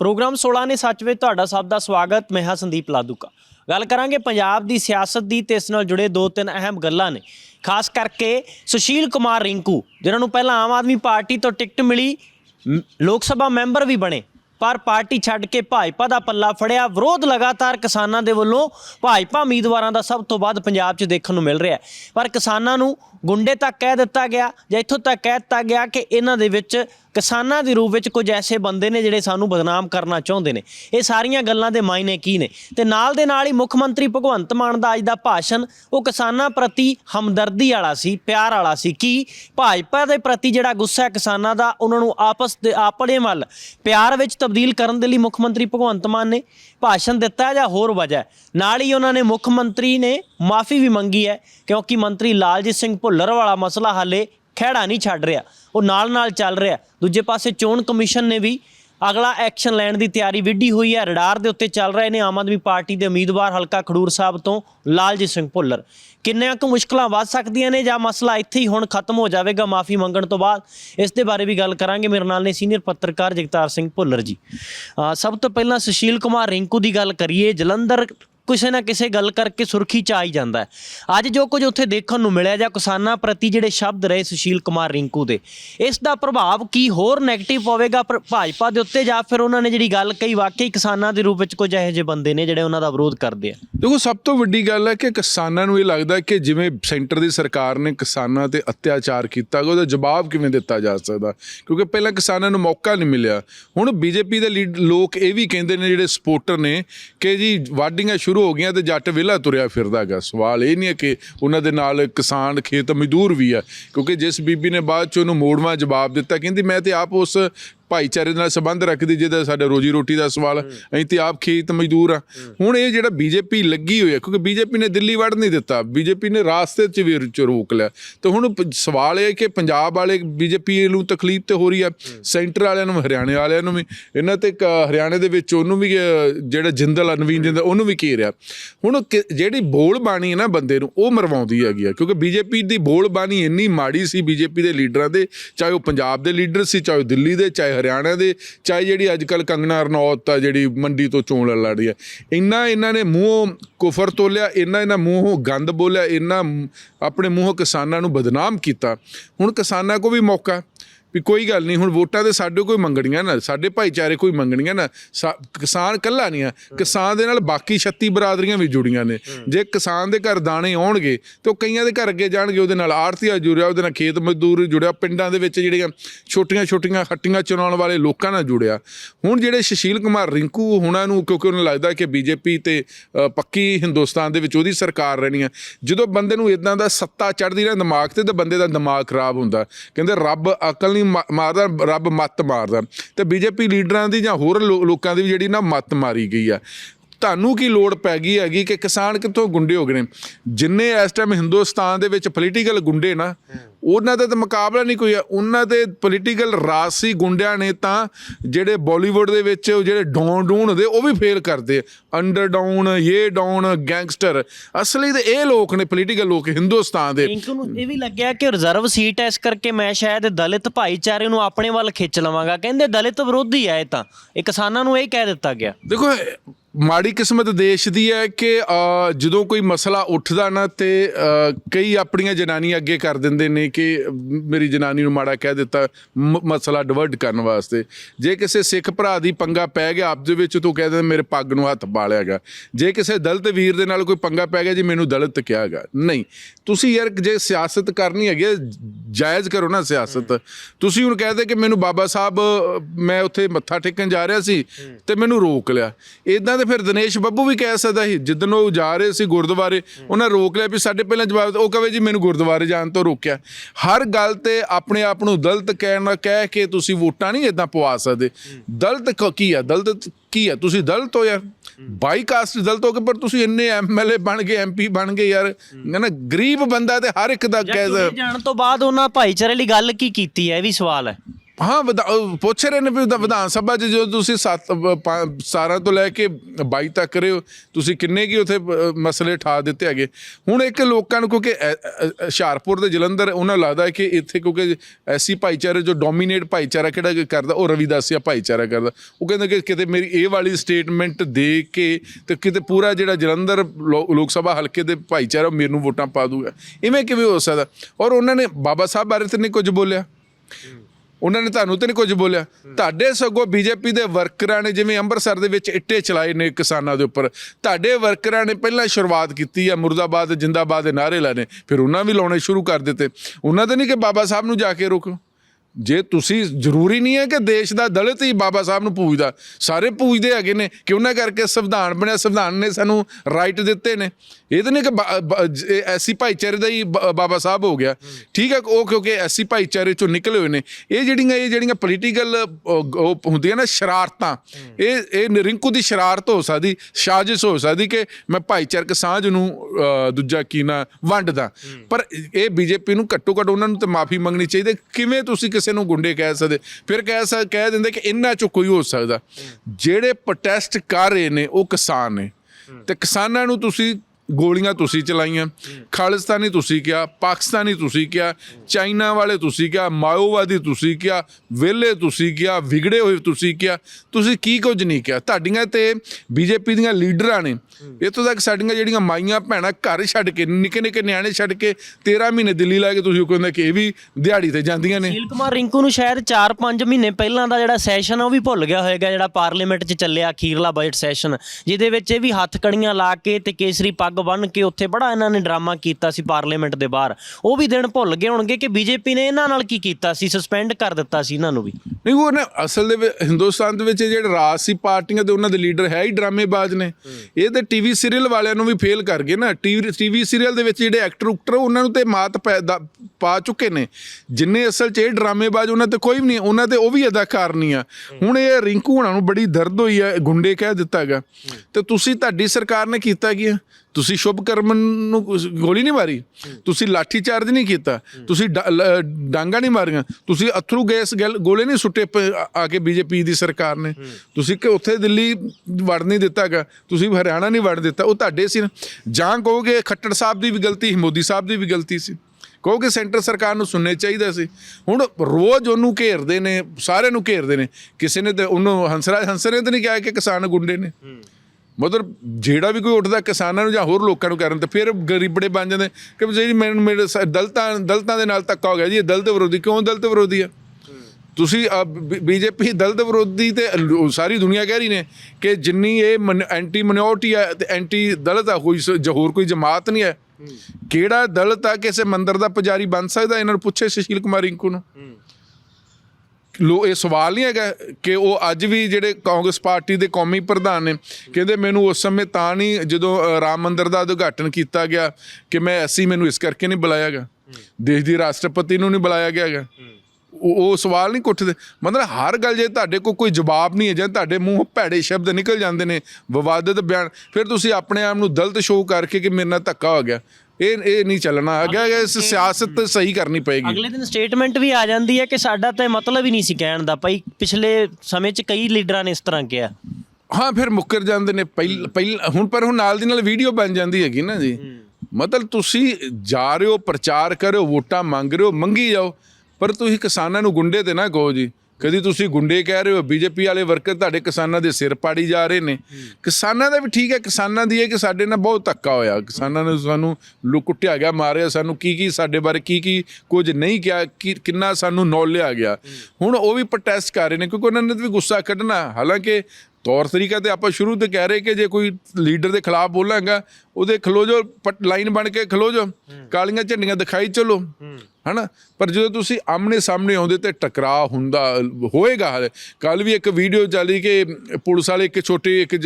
Programme 16 ਨੇ ਸੱਚ ਵਿੱਚ ਤੁਹਾਡਾ ਸਭ ਦਾ ਸਵਾਗਤ। ਮੈਂ ਹਾਂ ਸੰਦੀਪ ਲਾਦੂਕਾ। ਗੱਲ ਕਰਾਂਗੇ ਪੰਜਾਬ ਦੀ ਸਿਆਸਤ ਦੀ ਤੇ ਇਸ ਨਾਲ ਜੁੜੇ ਦੋ ਤਿੰਨ ਅਹਿਮ ਗੱਲਾਂ ਨੇ। ਖਾਸ ਕਰਕੇ ਸੁਸ਼ੀਲ ਕੁਮਾਰ ਰਿੰਕੂ, ਜਿਨ੍ਹਾਂ ਨੂੰ ਪਹਿਲਾਂ ਆਮ ਆਦਮੀ ਪਾਰਟੀ ਤੋਂ ਟਿਕਟ ਮਿਲੀ। ਲੋਕ ਸਭਾ ਮੈਂਬਰ ਵੀ ਬਣੇ, ਪਰ ਪਾਰਟੀ ਛੱਡ ਕੇ ਭਾਜਪਾ ਦਾ ਪੱਲਾ ਫੜਿਆ। ਵਿਰੋਧ ਲਗਾਤਾਰ ਕਿਸਾਨਾਂ ਦੇ ਵੱਲੋਂ ਭਾਜਪਾ ਉਮੀਦਵਾਰਾਂ ਦਾ ਸਭ ਤੋਂ ਵੱਧ ਪੰਜਾਬ 'ਚ ਦੇਖਣ ਨੂੰ ਮਿਲ ਰਿਹਾ ਪਰ ਕਿਸਾਨਾਂ ਨੂੰ ਗੁੰਡੇ ਤੱਕ ਕਹਿ ਦਿੱਤਾ ਗਿਆ, ਜਾਂ ਇੱਥੋਂ ਤੱਕ ਕਹਿ ਦਿੱਤਾ ਗਿਆ ਕਿ ਇਹਨਾਂ ਦੇ ਵਿੱਚ ਕਿਸਾਨਾਂ ਦੇ ਰੂਪ ਵਿੱਚ ਕੁਝ ਐਸੇ ਬੰਦੇ ਨੇ ਜਿਹੜੇ ਸਾਨੂੰ ਬਦਨਾਮ ਕਰਨਾ ਚਾਹੁੰਦੇ ਨੇ। ਇਹ ਸਾਰੀਆਂ ਗੱਲਾਂ ਦੇ ਮਾਇਨੇ ਕੀ ਨੇ? ਤੇ ਨਾਲ ਦੇ ਨਾਲ ਹੀ ਮੁੱਖ ਮੰਤਰੀ ਭਗਵੰਤ ਮਾਨ ਦਾ ਅੱਜ ਦਾ ਭਾਸ਼ਣ, ਉਹ ਕਿਸਾਨਾਂ ਪ੍ਰਤੀ ਹਮਦਰਦੀ ਵਾਲਾ ਸੀ, ਪਿਆਰ ਵਾਲਾ ਸੀ। ਕਿ ਭਾਜਪਾ ਦੇ ਪ੍ਰਤੀ ਜਿਹੜਾ ਗੁੱਸਾ ਹੈ ਕਿਸਾਨਾਂ ਦਾ, ਉਹਨਾਂ ਨੂੰ ਆਪਸ ਦੇ ਆਪਣੇ ਵੱਲ ਪਿਆਰ ਵਿੱਚ ਤਬਦੀਲ ਕਰਨ ਦੇ ਲਈ ਮੁੱਖ ਮੰਤਰੀ ਭਗਵੰਤ ਮਾਨ ਨੇ? ਭਾਸ਼ਣ ਦਿੱਤਾ ਜਾਂ ਹੋਰ ਵਜ੍ਹਾ ਨਾਲ ਹੀ ਉਹਨਾਂ ਨੇ ਮੁੱਖ ਮੰਤਰੀ ਨੇ ਮਾਫੀ ਵੀ ਮੰਗੀ ਹੈ, ਕਿਉਂਕਿ ਮੰਤਰੀ ਲਾਲਜੀਤ ਸਿੰਘ ਭੁੱਲਰ ਵਾਲਾ ਮਸਲਾ ਹਾਲੇ ਖਹਿੜਾ ਨਹੀਂ ਛੱਡ ਰਿਹਾ। ਉਹ ਨਾਲ ਨਾਲ ਚੱਲ ਰਿਹਾ। ਦੂਜੇ ਪਾਸੇ ਚੋਣ ਕਮਿਸ਼ਨ ਨੇ ਵੀ ਅਗਲਾ ਐਕਸ਼ਨ ਲੈਣ ਦੀ ਤਿਆਰੀ ਵਿੱਢੀ ਹੋਈ ਹੈ। ਰਡਾਰ ਦੇ ਉੱਤੇ ਚੱਲ ਰਹੇ ਨੇ ਆਮ ਆਦਮੀ ਪਾਰਟੀ ਦੇ ਉਮੀਦਵਾਰ ਹਲਕਾ ਖਡੂਰ ਸਾਹਿਬ ਤੋਂ ਲਾਲਜੀਤ ਸਿੰਘ ਭੁੱਲਰ। ਕਿੰਨੀਆਂ ਕੁ ਮੁਸ਼ਕਲਾਂ ਵੱਧ ਸਕਦੀਆਂ ਨੇ ਜਾਂ ਮਸਲਾ ਇੱਥੇ ਹੀ ਹੁਣ ਖਤਮ ਹੋ ਜਾਵੇਗਾ? ਮਾਫੀ ਮੰਗਣ ਤੋਂ ਬਾਅਦ ਇਸ ਦੇ ਬਾਰੇ ਵੀ ਗੱਲ ਕਰਾਂਗੇ। ਮੇਰੇ ਨਾਲ ਨੇ ਸੀਨੀਅਰ ਪੱਤਰਕਾਰ ਜਗਤਾਰ ਸਿੰਘ ਭੁੱਲਰ ਜੀ। ਸਭ ਤੋਂ ਪਹਿਲਾਂ ਸੁਸ਼ੀਲ ਕੁਮਾਰ ਰਿੰਕੂ ਦੀ ਗੱਲ ਕਰੀਏ। ਜਲੰਧਰ ਕਿਸੇ ਨਾ ਕਿਸੇ ਗੱਲ ਕਰਕੇ ਸੁਰਖੀ ਚ ਆਈ ਜਾਂਦਾ ਹੈ। ਅੱਜ ਜੋ ਕੁਝ ਉੱਥੇ ਦੇਖਣ ਨੂੰ ਮਿਲਿਆ ਜਾਂ ਕਿਸਾਨਾਂ ਪ੍ਰਤੀ ਜਿਹੜੇ ਸ਼ਬਦ ਰਹੇ ਸੁਸ਼ੀਲ ਕੁਮਾਰ ਰਿੰਕੂ ਦੇ, ਇਸ ਦਾ ਪ੍ਰਭਾਵ ਕੀ ਹੋਰ 네ਗੇਟਿਵ ਪਵੇਗਾ ਪਰ ਭਾਜਪਾ ਦੇ ਉੱਤੇ ਜਾਂ ਫਿਰ ਉਹਨਾਂ ਨੇ ਜਿਹੜੀ ਗੱਲ ਕਹੀ, ਵਾਕਈ ਕਿਸਾਨਾਂ ਦੇ ਰੂਪ ਵਿੱਚ ਕੁਝ ਇਹੋ ਜਿਹੇ ਬੰਦੇ ਨੇ ਜਿਹੜੇ ਉਹਨਾਂ ਦਾ ਵਿਰੋਧ ਕਰਦੇ ਆ? ਦੇਖੋ, ਸਭ ਤੋਂ ਵੱਡੀ ਗੱਲ ਹੈ ਕਿ ਕਿਸਾਨਾਂ ਨੂੰ ਇਹ ਲੱਗਦਾ ਕਿ ਜਿਵੇਂ ਸੈਂਟਰ ਦੀ ਸਰਕਾਰ ਨੇ ਕਿਸਾਨਾਂ ਤੇ ਅਤਿਆਚਾਰ ਕੀਤਾ ਉਹਦਾ ਜਵਾਬ ਕਿਵੇਂ ਦਿੱਤਾ ਜਾ ਸਕਦਾ? ਕਿਉਂਕਿ ਪਹਿਲਾਂ ਕਿਸਾਨਾਂ ਨੂੰ ਮੌਕਾ ਨਹੀਂ ਮਿਲਿਆ। ਹੁਣ ਬੀਜੇਪੀ ਦੇ ਲੀਡ, ਲੋਕ ਇਹ ਵੀ ਕਹਿੰਦੇ ਨੇ, ਜਿਹੜੇ ਸਪੋਰਟਰ ਨੇ, ਕਿ ਜੀ, ਵਾਢੀਆਂ ਸ਼ੁਰੂ ਸ਼ੁਰੂ ਹੋ ਗਈਆਂ ਤੇ ਜੱਟ ਵਿਹਲਾ ਤੁਰਿਆ ਫਿਰਦਾ ਗਾ ਸਵਾਲ ਇਹ ਨਹੀਂ ਹੈ ਕਿ ਉਹਨਾਂ ਦੇ ਨਾਲ ਕਿਸਾਨ ਖੇਤ ਮਜ਼ਦੂਰ ਵੀ ਆ ਕਿਉਂਕਿ ਜਿਸ ਬੀਬੀ ਨੇ ਬਾਅਦ ਚ ਉਹਨੂੰ ਮੋੜਵਾ ਜਵਾਬ ਦਿੱਤਾ, ਕਹਿੰਦੀ ਮੈਂ ਤੇ ਆਪ ਉਸ ਭਾਈਚਾਰੇ ਨਾਲ ਸੰਬੰਧ ਰੱਖਦੀ ਜਿਹਦਾ ਸਾਡਾ ਰੋਜੀ ਰੋਟੀ ਦਾ ਸਵਾਲ। ਅਸੀਂ ਤੇ ਆਪ ਖੇਤ ਮਜ਼ਦੂਰ ਆ। ਹੁਣ ਇਹ ਜਿਹੜਾ ਬੀਜੇਪੀ ਲੱਗੀ ਹੋਈ ਹੈ ਕਿਉਂਕਿ ਬੀਜੇਪੀ ਨੇ ਦਿੱਲੀ ਵੜ ਨਹੀਂ ਦਿੱਤਾ ਬੀਜੇਪੀ ਨੇ ਰਾਸਤੇ 'ਚ ਵੀ ਰੋਕ ਲਿਆ। ਤੇ ਹੁਣ ਸਵਾਲ ਇਹ ਕਿ ਪੰਜਾਬ ਵਾਲੇ ਬੀਜੇਪੀ ਨੂੰ ਤਕਲੀਫ ਤੇ ਹੋ ਰਹੀ ਆ ਸੈਂਟਰ ਵਾਲਿਆਂ ਨੂੰ ਹਰਿਆਣੇ ਵਾਲਿਆਂ ਨੂੰ ਵੀ ਇਹਨਾਂ ਤੇ ਹਰਿਆਣੇ ਦੇ ਵਿੱਚ ਉਹਨੂੰ ਵੀ ਜਿਹੜਾ ਜਿੰਦਲ ਆ, ਨਵੀਨ ਜਿੰਦਲ ਉਹਨੂੰ ਵੀ ਘੇਰਿਆ। ਹੁਣ ਜਿਹੜੀ ਬੋਲ ਬਾਣੀ ਹੈ ਨਾ ਬੰਦੇ ਨੂੰ ਉਹ ਮਰਵਾਉਂਦੀ ਹੈਗੀ ਆ ਕਿਉਂਕਿ ਬੀਜੇਪੀ ਦੀ ਬੋਲ ਬਾਣੀ ਇੰਨੀ ਮਾੜੀ ਸੀ ਬੀਜੇਪੀ ਦੇ ਲੀਡਰਾਂ ਦੇ ਚਾਹੇ ਉਹ ਪੰਜਾਬ ਦੇ ਲੀਡਰ ਸੀ ਚਾਹੇ ਦਿੱਲੀ ਦੇ ਚਾਹੇ ਹਰਿਆਣਾ ਦੇ, ਚਾਹੇ ਜਿਹੜੀ ਅੱਜ ਕੱਲ ਕੰਗਨਾ ਰਣੌਤ ਆ, ਜਿਹੜੀ ਮੰਡੀ ਤੋਂ ਚੋਣ ਲੜ ਰਹੀ ਹੈ, ਇੰਨਾ ਇਹਨਾਂ ਨੇ ਮੂੰਹੋਂ ਕੁਫਰ ਤੋਲਿਆ, ਇੰਨਾ ਇਹਨਾਂ ਮੂੰਹੋਂ ਗੰਦ ਬੋਲਿਆ, ਇੰਨਾ ਆਪਣੇ ਮੂੰਹੋਂ ਕਿਸਾਨਾਂ ਨੂੰ ਬਦਨਾਮ ਕੀਤਾ। ਹੁਣ ਕਿਸਾਨਾਂ ਕੋ ਵੀ ਮੌਕਾ? ਵੀ ਕੋਈ ਗੱਲ ਨਹੀਂ ਹੁਣ ਵੋਟਾਂ ਤੇ ਸਾਡੇ ਕੋਈ ਮੰਗਣੀਆਂ ਨਾ ਸਾਡੇ ਭਾਈਚਾਰੇ ਕੋਈ ਮੰਗਣੀਆਂ ਨਾ ਕਿਸਾਨ ਕੱਲਾ ਨਹੀਂ ਆ ਕਿਸਾਨ ਦੇ ਨਾਲ ਬਾਕੀ 36 ਬਰਾਦਰੀਆਂ ਵੀ ਜੁੜੀਆਂ ਨੇ। ਜੇ ਕਿਸਾਨ ਦੇ ਘਰ ਦਾਣੇ ਆਉਣਗੇ ਤੇ ਉਹ ਕਈਆਂ ਦੇ ਘਰ ਅੱਗੇ ਜਾਣਗੇ ਉਹਦੇ ਨਾਲ ਆੜਤੀਆ ਜੁੜਿਆ ਉਹਦੇ ਨਾਲ ਖੇਤ ਮਜ਼ਦੂਰ ਜੁੜਿਆ ਪਿੰਡਾਂ ਦੇ ਵਿੱਚ ਜਿਹੜੀਆਂ ਛੋਟੀਆਂ-ਛੋਟੀਆਂ ਹੱਟੀਆਂ ਚਲਾਉਣ ਵਾਲੇ ਲੋਕਾਂ ਨਾਲ ਜੁੜਿਆ। ਹੁਣ ਜਿਹੜੇ ਸੁਸ਼ੀਲ ਕੁਮਾਰ ਰਿੰਕੂ ਹੁਣਾਂ ਨੂੰ ਕਿਉਂਕਿ ਉਹਨੂੰ ਲੱਗਦਾ ਕਿ ਬੀਜੇਪੀ ਤੇ ਪੱਕੀ ਹਿੰਦੁਸਤਾਨ ਦੇ ਵਿੱਚ ਉਹਦੀ ਸਰਕਾਰ ਰਹਿਣੀ ਆ ਜਦੋਂ ਬੰਦੇ ਨੂੰ ਇਦਾਂ ਦਾ ਸੱਤਾ ਚੜ੍ਹਦੀ ਨਾ ਦਿਮਾਗ ਤੇ ਤਾਂ ਬੰਦੇ ਦਾ ਦਿਮਾਗ ਖਰਾਬ ਹੁੰਦਾ। ਕਹਿੰਦੇ ਰੱਬ ਅਕਲ ਨਹੀਂ ਮਾਰਦਾ, ਰੱਬ ਮੱਤ ਮਾਰਦਾ। ਤੇ ਬੀਜੇਪੀ ਲੀਡਰਾਂ ਦੀ ਜਾਂ ਹੋਰ ਲੋ- ਲੋਕਾਂ ਦੀ ਵੀ ਜਿਹੜੀ ਨਾ ਮੱਤ ਮਾਰੀ ਗਈ ਆ। ਤੁਹਾਨੂੰ ਕੀ ਲੋੜ ਪੈ ਗਈ ਹੈਗੀ ਕਿ ਕਿਸਾਨ ਕਿੱਥੋਂ ਗੁੰਡੇ ਹੋ ਗਏ ਨੇ? ਜਿੰਨੇ ਇਸ ਟਾਈਮ ਹਿੰਦੁਸਤਾਨ ਦੇ ਵਿੱਚ ਪੋਲੀਟੀਕਲ ਗੁੰਡੇ ਨਾ ਉਹਨਾਂ ਦਾ ਤਾਂ ਮੁਕਾਬਲਾ ਨਹੀਂ ਕੋਈ ਆ। ਉਹਨਾਂ ਦੇ ਪੋਲੀਟੀਕਲ ਰਾਸੀ ਗੁੰਡਿਆਂ ਨੇ ਤਾਂ ਜਿਹੜੇ ਬਾਲੀਵੁੱਡ ਦੇ ਵਿੱਚ ਜਿਹੜੇ ਡੌਨ ਡੂਨ ਹੁੰਦੇ ਉਹ ਵੀ ਫੇਲ ਕਰਦੇ ਅੰਡਰ ਡਾਊਨ ਇਹ ਡਾਊਨ ਗੈਂਗਸਟਰ ਅਸਲੀ ਤੇ ਇਹ ਲੋਕ ਨੇ ਪੋਲੀਟੀਕਲ ਲੋਕ ਹਿੰਦੁਸਤਾਨ ਦੇ। ਰਿੰਕੂ ਨੂੰ ਇਹ ਵੀ ਲੱਗਿਆ ਕਿ ਰਿਜ਼ਰਵ ਸੀਟ ਹੈ ਇਸ ਕਰਕੇ ਮੈਂ ਸ਼ਾਇਦ ਦਲਿਤ ਭਾਈਚਾਰੇ ਨੂੰ ਆਪਣੇ ਵੱਲ ਖਿੱਚ ਲਵਾਂਗਾ। ਕਹਿੰਦੇ ਦਲਿਤ ਵਿਰੋਧੀ ਹੈ ਇਹ ਤਾਂ। ਇਹ ਕਿਸਾਨਾਂ ਨੂੰ ਇਹ ਕਹਿ ਦਿੱਤਾ ਗਿਆ। ਦੇਖੋ ਮਾੜੀ ਕਿਸਮਤ ਦੇਸ਼ ਦੀ ਹੈ ਕਿ ਜਦੋਂ ਕੋਈ ਮਸਲਾ ਉੱਠਦਾ ਨਾ ਤੇ ਕਈ ਆਪਣੀਆਂ ਜਨਾਨੀਆਂ ਅੱਗੇ ਕਰ ਦਿੰਦੇ ਨੇ ਕਿ ਮੇਰੀ ਜਨਾਨੀ ਨੂੰ ਮਾੜਾ ਕਹਿ ਦਿੱਤਾ ਮਸਲਾ ਡਿਵਰਟ ਕਰਨ ਵਾਸਤੇ। ਜੇ ਕਿਸੇ ਸਿੱਖ ਭਰਾ ਦੀ ਪੰਗਾ ਪੈ ਗਿਆ ਆਪ ਦੇ ਵਿੱਚ ਤੂੰ ਕਹਿ ਦਿੰਦੇ ਮੇਰੇ ਪੱਗ ਨੂੰ ਹੱਥ ਪਾ ਲਿਆਗਾ ਜੇ ਕਿਸੇ ਦਲਿਤ ਵੀਰ ਦੇ ਨਾਲ ਕੋਈ ਪੰਗਾ ਪੈ ਗਿਆ ਜੀ ਮੈਨੂੰ ਦਲਿਤ ਕਿਹਾਗਾ ਨਹੀਂ ਤੁਸੀਂ ਯਾਰ ਜੇ ਸਿਆਸਤ ਕਰਨੀ ਹੈਗੀ ਜਾਇਜ਼ ਕਰੋ ਨਾ ਸਿਆਸਤ। ਤੁਸੀਂ ਹੁਣ ਕਹਦੇ ਕਿ ਮੈਨੂੰ ਬਾਬਾ ਸਾਹਿਬ ਮੈਂ ਉੱਥੇ ਮੱਥਾ ਟੇਕਣ ਜਾ ਰਿਹਾ ਸੀ ਤੇ ਮੈਨੂੰ ਰੋਕ ਲਿਆ। ਇਦਾਂ ਤੇ ਫਿਰ ਦਿਨੇਸ਼ ਬੱਬੂ ਵੀ ਕਹਿ ਸਕਦਾ ਸੀ ਜਿੱਦਨ ਉਹ ਜਾ ਰਹੇ ਸੀ ਗੁਰਦੁਆਰੇ ਉਹਨਾਂ ਰੋਕ ਲਿਆ ਵੀ ਸਾਡੇ ਪਹਿਲਾਂ ਜਵਾਬ। ਉਹ ਕਹੇ ਜੀ ਮੈਨੂੰ ਗੁਰਦੁਆਰੇ ਜਾਣ ਤੋਂ ਰੋਕਿਆ। ਹਰ ਗੱਲ ਤੇ ਆਪਣੇ ਆਪ ਨੂੰ ਦਲਿਤ ਕਹਿਣਾ ਕਹਿ ਕੇ ਤੁਸੀਂ ਵੋਟਾਂ ਨਹੀਂ ਇਦਾਂ ਪਵਾ ਸਕਦੇ। ਦਲਿਤ ਕ- ਆ? ਦਲਿਤ ਕੀ ਆ? ਤੁਸੀਂ ਦਲਿਤ ਹੋ ਯਾਰ। ਬਾਈ ਕਾਸਟ ਦਲਿਤ ਹੋ ਕੇ ਪਰ ਤੁਸੀਂ ਇੰਨੇ ਐਮਐਲਏ ਬਣ ਗਏ ਐਮਪੀ ਬਣ ਗਏ ਯਾਰ। ਨਾ ਗਰੀਬ ਬੰਦਾ ਤੇ ਹਰ ਇੱਕ ਦਾ ਕਹਿ ਜਾਣ ਤੋਂ ਬਾਅਦ ਉਹਨਾਂ ਭਾਈਚਾਰੇ ਲਈ ਗੱਲ ਕੀ ਕੀਤੀ ਹੈ? ਇਹ ਵੀ ਸਵਾਲ ਹੈ। ਹਾਂ, ਵਿਧਾ- ਪੁੱਛ ਰਹੇ ਨੇ ਵੀ ਵਿਧਾ- ਵਿਧਾਨ ਸਭਾ 'ਚ ਜਦੋਂ ਤੁਸੀਂ 7 17 ਤੋਂ ਲੈ ਕੇ 22 ਤੱਕ ਰਹੇ ਹੋ, ਤੁਸੀਂ ਕਿੰਨੇ ਕੀ ਉਥੇ ਮਸਲੇ ਠਾ ਦਿੱਤੇ ਹੈਗੇ? ਹੁਣ ਇੱਕ ਲੋਕਾਂ ਨੂੰ ਕਿਉਂਕਿ ਐ- ਹੁਸ਼ਿਆਰਪੁਰ ਦੇ ਜਲੰਧਰ, ਉਹਨਾਂ ਨੂੰ ਲੱਗਦਾ ਕਿ ਇੱਥੇ ਕਿਉਂਕਿ ਐਸੀ ਭਾਈਚਾਰੇ ਜੋ ਡੋਮੀਨੇਟ ਭਾਈਚਾਰਾ ਕਿਹੜਾ ਕਰਦਾ, ਉਹ ਰਵਿਦਾਸੀਆ ਭਾਈਚਾਰਾ ਕਰਦਾ। ਉਹ ਕਹਿੰਦਾ ਕਿ ਕਿਤੇ ਮੇਰੀ ਇਹ ਵਾਲੀ ਸਟੇਟਮੈਂਟ ਦੇ ਕੇ ਤੇ ਕਿਤੇ ਪੂਰਾ ਜਿਹੜਾ ਜਲੰਧਰ ਲੋ- ਲੋਕ ਸਭਾ ਹਲਕੇ ਦੇ ਭਾਈਚਾਰਾ ਮੈਨੂੰ ਵੋਟਾਂ ਪਾ ਦੂਗਾ। ਇਵੇਂ ਕਿਵੇਂ ਹੋ ਸਕਦਾ? ਔਰ ਉਹਨਾਂ ਨੇ ਬਾਬਾ ਸਾਹਿਬ ਬਾਰੇ ਤੇ ਨਹੀਂ ਕੁਝ ਬੋਲਿਆ। ਉਹਨਾਂ ਨੇ ਤੁਹਾਨੂੰ ਤੇ ਨਹੀਂ ਕੁਝ ਬੋਲਿਆ। ਤੁਹਾਡੇ ਸਗੋਂ ਬੀਜੇਪੀ ਦੇ ਵਰਕਰਾਂ ਨੇ ਜਿਵੇਂ ਅੰਮ੍ਰਿਤਸਰ ਦੇ ਵਿੱਚ ਇੱਟੇ ਚਲਾਏ ਨੇ ਕਿਸਾਨਾਂ ਦੇ ਉੱਪਰ, ਤੁਹਾਡੇ ਵਰਕਰਾਂ ਨੇ ਪਹਿਲਾਂ ਸ਼ੁਰੂਆਤ ਕੀਤੀ ਆ ਮੁਰਦਾਬਾਦ, ਜਿੰਦਾਬਾਦ ਦੇ ਨਾਰੇ ਲਾਣੇ ਫਿਰ ਉਹਨਾਂ ਵੀ ਲਾਉਣੇ ਸ਼ੁਰੂ ਕਰ ਦਿੱਤੇ। ਉਹਨਾਂ ਤੇ ਨਹੀਂ ਕਿ ਬਾਬਾ ਸਾਹਿਬ ਨੂੰ ਜਾ ਕੇ ਰੋਕੋ। ਜੇ ਤੁਸੀਂ ਜ਼ਰੂਰੀ ਨਹੀਂ ਹੈ ਕਿ ਦੇਸ਼ ਦਾ ਦਲਿਤ ਹੀ ਬਾਬਾ ਸਾਹਿਬ ਨੂੰ ਪੂਜਦਾ, ਸਾਰੇ ਪੂਜਦੇ ਹੈਗੇ ਨੇ ਕਿ ਉਹਨਾਂ ਕਰਕੇ ਸੰਵਿਧਾਨ ਬਣਿਆ, ਸੰਵਿਧਾਨ ਨੇ ਸਾਨੂੰ ਰਾਈਟ ਦਿੱਤੇ ਨੇ। ਇਹ ਤਾਂ ਨਹੀਂ ਕਿ ਬਾ- ਐਸੀ ਭਾਈਚਾਰੇ ਦਾ ਹੀ ਬ- ਬਾਬਾ ਸਾਹਿਬ ਹੋ ਗਿਆ। ਠੀਕ ਹੈ, ਉਹ ਕਿਉਂਕਿ ਐਸੀ ਭਾਈਚਾਰੇ ਚੋਂ ਨਿਕਲੇ ਹੋਏ ਨੇ। ਇਹ ਜਿਹੜੀਆਂ ਇਹ ਜਿਹੜੀਆਂ ਪੋਲੀਟੀਕਲ ਉਹ ਹੁੰਦੀਆਂ ਨਾ ਸ਼ਰਾਰਤਾਂ, ਇਹ ਇਹ ਰਿੰਕੂ ਦੀ ਸ਼ਰਾਰਤ ਹੋ ਸਕਦੀ, ਸਾਜ਼ਿਸ਼ ਹੋ ਸਕਦੀ ਕਿ ਮੈਂ ਭਾਈਚਾਰਕ ਸਾਂਝ ਨੂੰ ਦੂਜਾ ਕੀ ਨਾ, ਵੰਡਦਾ। ਪਰ ਇਹ ਬੀਜੇਪੀ ਨੂੰ ਘੱਟੋ ਘੱਟ ਉਹਨਾਂ ਨੂੰ ਤੇ ਮਾਫੀ ਮੰਗਣੀ ਚਾਹੀਦੀ ਕਿਵੇਂ ਤੁਸੀਂ ਕਿਸੇ ਨੂੰ ਗੁੰਡੇ ਕਹਿ ਸਕਦੇ ਫਿਰ ਕਹਿ ਸਕ ਕਹਿ ਦਿੰਦੇ ਕਿ ਇਹਨਾਂ ਚੋਂ ਕੋਈ ਹੋ ਸਕਦਾ। ਜਿਹੜੇ ਪ੍ਰੋਟੈਸਟ ਕਰ ਰਹੇ ਨੇ ਉਹ ਕਿਸਾਨ ਨੇ। ਤੇ ਕਿਸਾਨਾਂ ਨੂੰ ਤੁਸੀਂ ਗੋਲੀਆਂ ਤੁਸੀਂ ਚਲਾਈਆਂ ਖਾਲਿਸਤਾਨੀ ਤੁਸੀਂ ਕਿਹਾ ਪਾਕਿਸਤਾਨੀ ਤੁਸੀਂ ਕਿਹਾ ਚਾਈਨਾ ਵਾਲੇ ਤੁਸੀਂ ਕਿਹਾ ਮਾਓਵਾਦੀ ਤੁਸੀਂ ਕਿਹਾ ਵਿਹਲੇ ਤੁਸੀਂ ਕਿਹਾ ਵਿਗੜੇ ਹੋਏ ਤੁਸੀਂ ਕਿਹਾ ਤੁਸੀਂ ਕੀ ਕੁਝ ਨਹੀਂ ਕਿਹਾ। ਤੁਹਾਡੀਆਂ ਤੇ ਬੀਜੇਪੀ ਦੀਆਂ ਲੀਡਰਾਂ ਨੇ ਇੱਥੋਂ ਤੱਕ ਸਾਡੀਆਂ ਜਿਹੜੀਆਂ ਮਾਈਆਂ ਭੈਣਾਂ ਘਰ ਛੱਡ ਕੇ ਨਿੱਕੇ ਨਿੱਕੇ ਨਿਆਣੇ ਛੱਡ ਕੇ 13 ਮਹੀਨੇ ਦਿੱਲੀ ਲਾ ਕੇ ਤੁਸੀਂ ਉਹ ਕਹਿੰਦੇ ਕਿ ਇਹ ਵੀ ਦਿਹਾੜੀ ਤੇ ਜਾਂਦੀਆਂ ਨੇ। ਸੁਨੀਲ ਕੁਮਾਰ ਰਿੰਕੂ ਨੂੰ ਸ਼ਾਇਦ 4-5 ਮਹੀਨੇ ਪਹਿਲਾਂ ਦਾ ਜਿਹੜਾ ਸੈਸ਼ਨ ਆ ਉਹ ਵੀ ਭੁੱਲ ਗਿਆ ਹੋਵੇਗਾ ਜਿਹੜਾ ਪਾਰਲੀਮੈਂਟ 'ਚ ਚੱਲਿਆ ਅਖੀਰਲਾ ਬਜਟ ਸੈਸ਼ਨ ਜਿਹਦੇ ਵਿੱਚ ਇਹ ਵੀ ਹੱਥ ਕੜੀਆਂ ਲਾ ਕੇ ਤੇ ਕੇਸਰੀ ਪੱਗ ਬੰਨ੍ਹ ਕੇ ਉੱਥੇ ਬੜਾ ਇਹਨਾਂ ਨੇ ਡਰਾਮਾ ਕੀਤਾ ਸੀ ਪਾਰਲੀਮੈਂਟ ਦੇ ਬਾਹਰ। ਉਹ ਵੀ ਦਿਨ ਭੁੱਲ ਗਏ ਹੋਣਗੇ ਕਿ ਬੀਜੇਪੀ ਨੇ ਇਹਨਾਂ ਨਾਲ ਕੀ ਕੀਤਾ ਸੀ ਸਸਪੈਂਡ ਕਰ ਦਿੱਤਾ ਸੀ ਇਹਨਾਂ ਨੂੰ ਵੀ। ਨਹੀਂ ਉਹ ਨਾ ਅਸਲ ਦੇ ਵਿੱਚ ਹਿੰਦੁਸਤਾਨ ਦੇ ਵਿੱਚ ਜਿਹੜੇ ਰਾਜਸੀ ਪਾਰਟੀਆਂ ਦੇ ਉਹਨਾਂ ਦੇ ਲੀਡਰ ਹੈ ਹੀ ਡਰਾਮੇਬਾਜ਼ ਨੇ। ਇਹ ਤੇ ਟੀਵੀ ਸੀਰੀਅਲ ਵਾਲਿਆਂ ਨੂੰ ਵੀ ਫੇਲ ਕਰ ਗਏ ਨਾ। ਟੀਵੀ ਸੀਰੀਅਲ ਦੇ ਵਿੱਚ ਜਿਹੜੇ ਐਕਟਰ ਉਕਟਰ ਉਹਨਾਂ ਨੂੰ ਤੇ ਮਾਤ ਪੈ- ਚੁੱਕੇ ਨੇ। ਜਿੰਨੇ ਅਸਲ 'ਚ ਇਹ ਡਰਾਮੇਬਾਜ਼ ਉਹਨਾਂ ਤੇ ਕੋਈ ਵੀ ਨਹੀਂ ਉਹਨਾਂ ਤੇ ਉਹ ਵੀ ਅਦਾਕਾਰ ਨਹੀਂ ਆ। ਹੁਣ ਇਹ ਰਿੰਕੂ ਹੋਣਾ ਨੂੰ ਬੜੀ ਦਰਦ ਹੋਈ ਹੈ ਗੁੰਡੇ ਕਹਿ ਦਿੱਤਾ ਹੈਗਾ ਤੇ ਤੁਸੀਂ ਤੁਹਾਡੀ ਸਰਕਾਰ ਨੇ ਕੀਤਾ ਕੀ ਹੈ ਤੁਸੀਂ ਸ਼ੁਭ ਕਰਮਨ ਨੂੰ ਗੋਲੀ ਨਹੀਂ ਮਾਰੀ? ਤੁਸੀਂ ਲਾਠੀ ਚਾਰਜ ਨਹੀਂ ਕੀਤਾ? ਤੁਸੀਂ ਡਾਂਗਾ ਨਹੀਂ ਮਾਰੀਆਂ? ਤੁਸੀਂ ਅਥਰੂ ਗੈਸ ਗੈਲ- ਨਹੀਂ ਸੁੱਟੇ ਆ- ਆ ਕੇ ਬੀਜੇਪੀ ਦੀ ਸਰਕਾਰ ਨੇ? ਤੁਸੀਂ ਕਿ ਉੱਥੇ ਦਿੱਲੀ ਵੜ ਨਹੀਂ ਦਿੱਤਾਗਾ ਤੁਸੀਂ ਹਰਿਆਣਾ ਨਹੀਂ ਵੜ ਦਿੱਤਾ? ਉਹ ਤੁਹਾਡੇ ਸੀ। ਜਾਂ ਕਹੋਗੇ ਖੱਟੜ ਸਾਹਿਬ ਦੀ ਵੀ ਗਲਤੀ ਸੀ ਮੋਦੀ ਸਾਹਿਬ ਦੀ ਵੀ ਗਲਤੀ ਸੀ। ਕਿਉਂਕਿ ਸੈਂਟਰ ਸਰਕਾਰ ਨੂੰ ਸੁਣਨੇ ਚਾਹੀਦਾ ਸੀ। ਹੁਣ ਰੋਜ਼ ਉਹਨੂੰ ਘੇਰਦੇ ਨੇ, ਸਾਰਿਆਂ ਨੂੰ ਘੇਰਦੇ ਨੇ। ਕਿਸੇ ਨੇ ਤੇ ਉਹਨੂੰ ਹੰਸਰਾਜ ਹੰਸ ਨੇ ਤਾਂ ਨਹੀਂ ਕਿਹਾ ਕਿ ਕਿਸਾਨ ਗੁੰਡੇ ਨੇ। ਮਤਲਬ ਜਿਹੜਾ ਵੀ ਕੋਈ ਉੱਠਦਾ ਕਿਸਾਨਾਂ ਨੂੰ ਜਾਂ ਹੋਰ ਲੋਕਾਂ ਨੂੰ ਕਰਨ ਤੇ ਫਿਰ ਗਰੀਬੜੇ ਬਣ ਜਾਂਦੇ। ਕਿ ਜਿਹੜੀ ਮੈਨੂੰ ਮੇਰੇ ਸ- ਦਲਤਾਂ ਦਲਿਤਾਂ ਦੇ ਨਾਲ ਧੱਕਾ ਹੋ ਗਿਆ ਜੀ, ਇਹ ਦਲਿਤ ਵਿਰੋਧੀ, ਕਿਉਂ ਦਲਤ ਵਿਰੋਧੀ ਆ? ਤੁਸੀਂ ਬੀਜੇਪੀ ਦਲਤ ਵਿਰੋਧੀ ਤੇ ਸਾਰੀ ਦੁਨੀਆ ਕਹਿ ਰਹੀ ਨੇ ਕਿ ਜਿੰਨੀ ਇਹ ਐਂਟੀ ਮਿਨੋਰਟੀ ਹੈ ਤੇ ਐਂਟੀ ਦਲਤ ਆ, ਕੋਈ ਸ- ਹੋਰ ਕੋਈ ਜਮਾਤ ਨਹੀਂ ਹੈ। ਕਿਹੜਾ ਦਲਿਤ ਆ ਕਿਸੇ ਮੰਦਿਰ ਦਾ ਪੁਜਾਰੀ ਬਣ ਸਕਦਾ? ਇਹਨਾਂ ਨੂੰ ਪੁੱਛੇ ਸੁਸ਼ੀਲ ਕੁਮਾਰ ਰਿੰਕੂ ਨੂੰ। ਲੋ ਇਹ ਸਵਾਲ ਨਹੀਂ ਹੈਗਾ ਕਿ ਉਹ ਅੱਜ ਵੀ ਜਿਹੜੇ ਕਾਂਗਰਸ ਪਾਰਟੀ ਦੇ ਕੌਮੀ ਪ੍ਰਧਾਨ ਨੇ ਕਹਿੰਦੇ ਮੈਨੂੰ ਉਸ ਸਮੇਂ ਤਾਂ ਨਹੀਂ ਜਦੋਂ ਰਾਮ ਮੰਦਿਰ ਦਾ ਉਦਘਾਟਨ ਕੀਤਾ ਗਿਆ ਕਿ ਮੈਂ ਐਸੀ ਮੈਨੂੰ ਇਸ ਕਰਕੇ ਨਹੀਂ ਬੁਲਾਇਆ ਗਿਆ। ਦੇਸ਼ ਦੀ ਰਾਸ਼ਟਰਪਤੀ ਨੂੰ ਨਹੀਂ ਬੁਲਾਇਆ ਗਿਆ ਹੈਗਾ। ਉਹ ਸਵਾਲ ਨਹੀਂ ਉੱਠਦੇ ਮਤਲਬ ਹਰ ਗੱਲ ਜੇ ਤੁਹਾਡੇ ਕੋਲ ਕੋਈ ਜਵਾਬ ਨਹੀਂ ਹੈ ਜਾਂ ਤੁਹਾਡੇ ਮੂੰਹੋਂ ਭੈੜੇ ਸ਼ਬਦ ਨਿਕਲ ਜਾਂਦੇ ਨੇ ਵਿਵਾਦਿਤ ਬਿਆਨ ਫਿਰ ਤੁਸੀਂ ਆਪਣੇ ਆਪ ਨੂੰ ਦਲਤ ਸ਼ੋਅ ਕਰਕੇ ਕਿ ਮੇਰੇ ਨਾਲ ਧੱਕਾ ਹੋ ਗਿਆ। ਇਹ ਇਹ ਨਹੀਂ ਚੱਲਣਾ। ਹੈਗਾ ਇਸ ਸਿਆਸਤ ਸਹੀ ਕਰਨੀ ਪਏਗੀ। ਅਗਲੇ ਦਿਨ ਸਟੇਟਮੈਂਟ ਵੀ ਆ ਜਾਂਦੀ ਹੈ ਕਿ ਸਾਡਾ ਤਾਂ ਮਤਲਬ ਹੀ ਨਹੀਂ ਸੀ ਕਹਿਣ ਦਾ। ਭਾਈ ਪਿਛਲੇ ਸਮੇਂ 'ਚ ਕਈ ਲੀਡਰਾਂ ਨੇ ਇਸ ਤਰ੍ਹਾਂ ਕਿਹਾ। ਹਾਂ ਫਿਰ ਮੁੱਕਰ ਜਾਂਦੇ ਨੇ। ਪਹਿਲ ਪਹਿਲ ਹੁਣ ਪਰ ਹੁਣ ਨਾਲ ਦੀ ਨਾਲ ਵੀਡੀਓ ਬਣ ਜਾਂਦੀ ਹੈਗੀ ਨਾ ਜੀ। ਮਤਲਬ ਤੁਸੀਂ ਜਾ ਰਹੇ ਹੋ ਪ੍ਰਚਾਰ ਕਰ ਰਹੇ ਹੋ ਵੋਟਾਂ ਮੰਗ ਰਹੇ ਹੋ ਮੰਗੀ ਜਾਓ। ਪਰ ਤੁਸੀਂ ਕਿਸਾਨਾਂ ਨੂੰ ਗੁੰਡੇ ਤੇ ਨਾ ਕਹੋ ਜੀ। ਕਦੀ ਤੁਸੀਂ ਗੁੰਡੇ ਕਹਿ ਰਹੇ ਹੋ, ਬੀਜੇਪੀ ਵਾਲੇ ਵਰਕਰ ਤੁਹਾਡੇ ਕਿਸਾਨਾਂ ਦੇ ਸਿਰ ਪਾੜੀ ਜਾ ਰਹੇ ਨੇ। ਕਿਸਾਨਾਂ ਦਾ ਵੀ ਠੀਕ ਹੈ, ਕਿਸਾਨਾਂ ਦੀ ਇਹ ਕਿ ਸਾਡੇ ਨਾਲ ਬਹੁਤ ਧੱਕਾ ਹੋਇਆ। ਕਿਸਾਨਾਂ ਨੇ ਸਾਨੂੰ ਲੁਕੁੱਟਿਆ ਗਿਆ, ਮਾਰਿਆ, ਸਾਨੂੰ ਕੀ ਕੀ ਸਾਡੇ ਬਾਰੇ ਕੀ ਕੀ ਕੁਝ ਨਹੀਂ ਕਿਹਾ, ਕੀ ਕਿੰਨਾ ਸਾਨੂੰ ਨੌਲ ਲਿਆ ਗਿਆ। ਹੁਣ ਉਹ ਵੀ ਪ੍ਰੋਟੈਸਟ ਕਰ ਰਹੇ ਨੇ, ਕਿਉਂਕਿ ਉਹਨਾਂ ਨੇ ਤਾਂ ਵੀ ਗੁੱਸਾ ਕੱਢਣਾ। ਹਾਲਾਂਕਿ ਤੌਰ ਤਰੀਕਾ ਤੇ ਆਪਾਂ ਸ਼ੁਰੂ ਤੇ ਕਹਿ ਰਹੇ ਕਿ ਜੇ ਕੋਈ ਲੀਡਰ ਦੇ ਖਿਲਾਫ ਬੋਲਾਂਗਾ ਉਹਦੇ ਖਲੋ ਜੋ ਲਾਈਨ ਬਣ ਕੇ ਖਲੋ ਜੋ ਕਾਲੀਆਂ ਝੰਡੀਆਂ ਦਿਖਾਈ ਚਲੋ। ਹਨਾ? ਪਰ ਜਦੋਂ ਤੁਸੀਂ ਆਮਣੇ ਸਾਹਮਣੇ ਆਉਂਦੇ ਤੇ ਟਕਰਾਅ ਹੁੰਦਾ ਹੋਏਗਾ ਹਲੇ। ਕੱਲ ਵੀ ਇੱਕ ਵੀਡੀਓ ਚੱਲੀ ਕਿ ਪੁਲਿਸ ਵਾਲੇ ਇੱਕ ਛੋਟੇ ਇੱਕ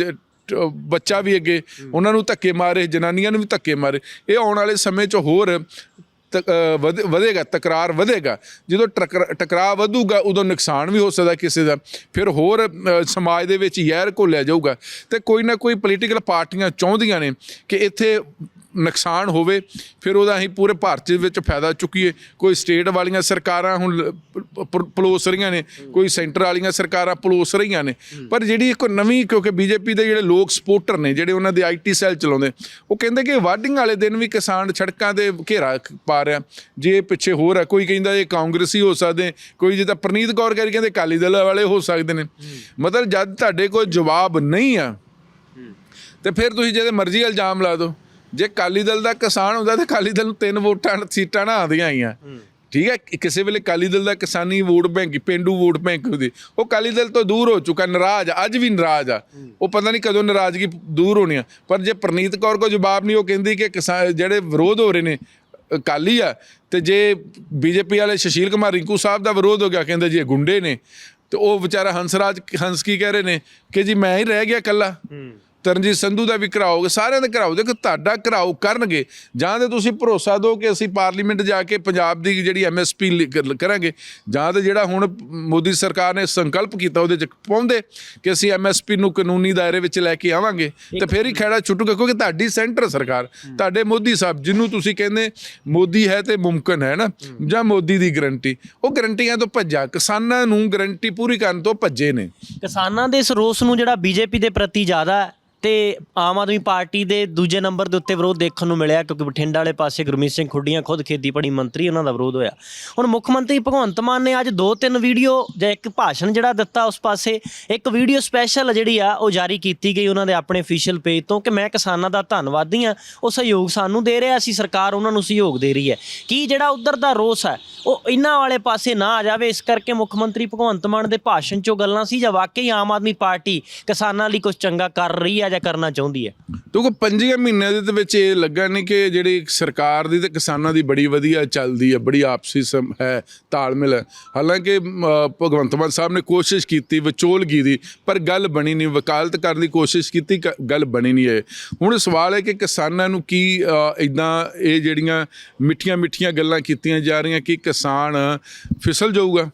ਬੱਚਾ ਵੀ ਅੱਗੇ ਉਹਨਾਂ ਨੂੰ ਧੱਕੇ ਮਾਰੇ ਜਨਾਨੀਆਂ ਨੂੰ ਵੀ ਧੱਕੇ ਮਾਰੇ। ਇਹ ਆਉਣ ਵਾਲੇ ਸਮੇਂ 'ਚ ਹੋਰ ਵਧੇਗਾ, ਤਕਰਾਰ ਵਧੇਗਾ। ਜਦੋਂ ਟਕਰਾ- ਟਕਰਾਅ ਵਧੂਗਾ, ਉਦੋਂ ਨੁਕਸਾਨ ਵੀ ਹੋ ਸਕਦਾ ਕਿਸੇ ਦਾ। ਫਿਰ ਹੋਰ ਸਮਾਜ ਦੇ ਵਿੱਚ ਯੈਰ ਘੋਲਿਆ ਜਾਊਗਾ। ਤੇ ਕੋਈ ਨਾ ਕੋਈ ਪੋਲੀਟੀਕਲ ਪਾਰਟੀਆਂ ਚਾਹੁੰਦੀਆਂ ਨੇ ਕਿ ਇੱਥੇ ਨੁਕਸਾਨ ਹੋਵੇ ਫਿਰ ਉਹਦਾ ਅਸੀਂ ਪੂਰੇ ਭਾਰਤ ਦੇ ਵਿੱਚ ਫਾਇਦਾ ਚੁੱਕੀਏ। ਕੋਈ ਸਟੇਟ ਵਾਲੀਆਂ ਸਰਕਾਰਾਂ ਹੁਣ ਪਲੋਸ ਰਹੀਆਂ ਨੇ ਕੋਈ ਸੈਂਟਰ ਵਾਲੀਆਂ ਸਰਕਾਰਾਂ ਪਲੋਸ ਰਹੀਆਂ ਨੇ। ਪਰ ਜਿਹੜੀ ਇੱਕ ਨਵੀਂ ਕਿਉਂਕਿ ਬੀਜੇਪੀ ਦੇ ਜਿਹੜੇ ਲੋਕ ਸਪੋਰਟਰ ਨੇ ਜਿਹੜੇ ਉਹਨਾਂ ਦੇ ਆਈਟੀ ਸੈੱਲ ਚਲਾਉਂਦੇ ਉਹ ਕਹਿੰਦੇ ਕਿ ਵਾਢਿੰਗ ਵਾਲੇ ਦਿਨ ਵੀ ਕਿਸਾਨ ਸੜਕਾਂ ਤੇ ਘੇਰਾ ਪਾ ਰਿਹਾ। ਜੇ ਪਿੱਛੇ ਹੋਰ ਹੈ ਕੋਈ ਕਹਿੰਦਾ ਇਹ ਕਾਂਗਰਸੀ ਹੋ ਸਕਦੇ ਕੋਈ ਜਿੱਦਾਂ ਪ੍ਰਨੀਤ ਕੌਰ ਕਰੀ ਕਹਿੰਦੇ ਅਕਾਲੀ ਦਲ ਵਾਲੇ ਹੋ ਸਕਦੇ ਨੇ। ਮਤਲਬ ਜਦ ਤੁਹਾਡੇ ਕੋਲ ਜਵਾਬ ਨਹੀਂ ਆ ਤੇ ਫਿਰ ਤੁਸੀਂ ਜਿਹਦੇ ਮਰਜ਼ੀ ਇਲਜ਼ਾਮ ਲਾ ਦਿਓ। ਜੇ ਅਕਾਲੀ ਦਲ ਦਾ ਕਿਸਾਨ ਹੁੰਦਾ ਤਾਂ ਅਕਾਲੀ ਦਲ ਨੂੰ ਤਿੰਨ ਵੋਟਾਂ ਸੀਟਾਂ ਨਾ ਆਉਂਦੀਆਂ ਆਈਆਂ। ਠੀਕ ਹੈ ਕਿਸੇ ਵੇਲੇ ਅਕਾਲੀ ਦਲ ਦਾ ਕਿਸਾਨੀ ਵੋਟ ਬੈਂਕ ਪੇਂਡੂ ਵੋਟ ਬੈਂਕ ਉਹਦੀ ਉਹ ਅਕਾਲੀ ਦਲ ਤੋਂ ਦੂਰ ਹੋ ਚੁੱਕਾ ਨਾਰਾਜ਼ ਅੱਜ ਵੀ ਨਾਰਾਜ਼ ਆ। ਉਹ ਪਤਾ ਨਹੀਂ ਕਦੋਂ ਨਾਰਾਜ਼ਗੀ ਦੂਰ ਹੋਣੀ ਆ। ਪਰ ਜੇ ਪ੍ਰਨੀਤ ਕੌਰ ਕੋ ਜਵਾਬ ਨਹੀਂ ਉਹ ਕਹਿੰਦੀ ਕਿ ਕਿਸਾਨ ਜਿਹੜੇ ਵਿਰੋਧ ਹੋ ਰਹੇ ਨੇ ਅਕਾਲੀ ਆ ਤੇ ਜੇ ਬੀਜੇਪੀ ਵਾਲੇ ਸੁਸ਼ੀਲ ਕੁਮਾਰ ਰਿੰਕੂ ਸਾਹਿਬ ਦਾ ਵਿਰੋਧ ਹੋ ਗਿਆ ਕਹਿੰਦੇ ਜੀ ਇਹ ਗੁੰਡੇ ਨੇ ਤੇ ਉਹ ਵਿਚਾਰਾ ਹੰਸਰਾਜ ਹੰਸ ਕੀ ਕਹਿ ਰਹੇ ਨੇ ਕਿ ਜੀ ਮੈਂ ਹੀ ਰਹਿ ਗਿਆ ਇਕੱਲਾ। ਤਰਨਜੀਤ ਸੰਧੂ ਦਾ ਵੀ ਕਰਾਓਗੇ ਸਾਰਿਆਂ ਦਾ ਕਰਾਓ ਦੇਖੋ ਤੁਹਾਡਾ ਕਰਾਓ ਕਰਨਗੇ। ਜਾਂ ਤੇ ਤੁਸੀਂ ਭਰੋਸਾ ਦਿਓ ਕਿ ਅਸੀਂ ਪਾਰਲੀਮੈਂਟ ਜਾ ਕੇ ਪੰਜਾਬ ਦੀ ਜਿਹੜੀ ਐਮਐਸਪੀ ਕਰਾਂਗੇ ਜਾਂ ਤੇ ਜਿਹੜਾ ਹੁਣ ਮੋਦੀ ਸਰਕਾਰ ਨੇ ਸੰਕਲਪ ਕੀਤਾ ਉਹਦੇ ਚ ਪਾਉਂਦੇ ਕਿ ਅਸੀਂ ਐਮਐਸਪੀ ਨੂੰ ਕਾਨੂੰਨੀ ਦਾਇਰੇ ਵਿੱਚ ਲੈ ਕੇ ਆਵਾਂਗੇ ਤੇ ਫਿਰ ਹੀ ਖੇੜਾ ਛੁੱਟੂਗਾ ਕਿਉਂਕਿ ਤੁਹਾਡੀ ਸੈਂਟਰ ਸਰਕਾਰ ਤੁਹਾਡੇ ਮੋਦੀ ਸਾਹਿਬ ਜਿਹਨੂੰ ਤੁਸੀਂ ਕਹਿੰਦੇ ਮੋਦੀ ਹੈ ਤੇ ਮੁਮਕਨ ਹੈ ਨਾ ਜਾਂ ਮੋਦੀ ਦੀ ਗਰੰਟੀ ਉਹ ਗਰੰਟੀਆਂ ਤੋਂ ਭੱਜਾ ਕਿਸਾਨਾਂ ਨੂੰ ਗਰੰਟੀ ਪੂਰੀ ਕਰਨ ਤੋਂ ਭੱਜੇ ਨੇ। ਕਿਸਾਨਾਂ ਦੇ ਇਸ ਰੋਸ ਨੂੰ ਜਿਹੜਾ ਬੀਜੇਪੀ ਦੇ ਪ੍ਰਤੀ ਜ਼ਿਆਦਾ ਹੈ ਤੇ ਆਮ ਆਦਮੀ ਪਾਰਟੀ ਦੇ ਦੂਜੇ ਨੰਬਰ ਦੇ ਉੱਤੇ ਵਿਰੋਧ ਦੇਖਣ ਨੂੰ ਮਿਲਿਆ ਕਿਉਂਕਿ ਬਠਿੰਡਾ ਵਾਲੇ ਪਾਸੇ ਗੁਰਮੀਤ ਸਿੰਘ ਖੁੱਡੀਆਂ ਖੁਦ ਖੇਤੀਬਾੜੀ ਮੰਤਰੀ, ਉਹਨਾਂ ਦਾ ਵਿਰੋਧ ਹੋਇਆ। ਹੁਣ ਮੁੱਖ ਮੰਤਰੀ ਭਗਵੰਤ ਮਾਨ ਨੇ ਅੱਜ ਦੋ ਤਿੰਨ ਵੀਡੀਓ ਜਾਂ ਇੱਕ ਭਾਸ਼ਣ ਜਿਹੜਾ ਦਿੱਤਾ ਉਸ ਪਾਸੇ, ਇੱਕ ਵੀਡੀਓ ਸਪੈਸ਼ਲ ਜਿਹੜੀ ਆ ਉਹ ਜਾਰੀ ਕੀਤੀ ਗਈ ਉਹਨਾਂ ਦੇ ਆਪਣੇ ਅਫੀਸ਼ੀਅਲ ਪੇਜ ਤੋਂ ਕਿ ਮੈਂ ਕਿਸਾਨਾਂ ਦਾ ਧੰਨਵਾਦੀ ਆ ਉਹ ਸਹਿਯੋਗ ਸਾਨੂੰ ਦੇ ਰਿਹਾ ਸੀ ਸਰਕਾਰ ਉਹਨਾਂ ਨੂੰ ਸਹਿਯੋਗ ਦੇ ਰਹੀ ਹੈ। ਕੀ ਜਿਹੜਾ ਉਧਰ ਦਾ ਰੋਸ ਹੈ, ਉਹ ਇਹਨਾਂ ਵਾਲੇ ਪਾਸੇ ਨਾ ਆ ਜਾਵੇ, ਇਸ ਕਰਕੇ ਮੁੱਖ ਮੰਤਰੀ ਭਗਵੰਤ ਮਾਨ ਦੇ ਭਾਸ਼ਣ 'ਚੋਂ ਗੱਲਾਂ ਸੀ ਜਾਂ ਵਾਕਈ ਆਮ ਆਦਮੀ ਪਾਰਟੀ ਕਿਸਾਨਾਂ ਲਈ ਕੁਝ ਚੰਗਾ ਕਰ ਰਹੀ ਹੈ ਜਾਂ ਕਰਨਾ ਚਾਹੁੰਦੀ ਹੈ? ਦੇਖੋ, ਪੰਜੀਆਂ ਮਹੀਨਿਆਂ ਦੇ ਵਿੱਚ ਇਹ ਲੱਗਾ ਨਹੀਂ ਕਿ ਜਿਹੜੀ ਸਰਕਾਰ ਦੀ ਤੇ ਕਿਸਾਨਾਂ ਦੀ ਬੜੀ ਵਧੀਆ ਚੱਲਦੀ ਹੈ, ਬੜੀ ਆਪਸੀ ਸਮ ਹੈ, ਤਾਲਮੇਲ ਹੈ। ਹਾਲਾਂਕਿ ਭਗਵੰਤ ਮਾਨ ਸਾਹਿਬ ਨੇ ਕੋਸ਼ਿਸ਼ ਕੀਤੀ ਵਿਚੋਲਗੀ ਦੀ, ਪਰ ਗੱਲ ਬਣੀ ਨਹੀਂ ਵਕਾਲਤ ਕਰਨ ਦੀ ਕੋਸ਼ਿਸ਼ ਕੀਤੀ ਗੱਲ ਬਣੀ ਨਹੀਂ ਹੈ ਹੁਣ ਸਵਾਲ ਹੈ ਕਿ ਕਿਸਾਨਾਂ ਨੂੰ ਕੀ ਇਦਾਂ ਇਹ ਜਿਹੜੀਆਂ ਮਿੱਠੀਆਂ ਮਿੱਠੀਆਂ ਗੱਲਾਂ ਕੀਤੀਆਂ ਜਾ ਰਹੀਆਂ ਕਿ ਕਿਸਾਨ ਫਿਸਲ ਜਾਊਗਾ?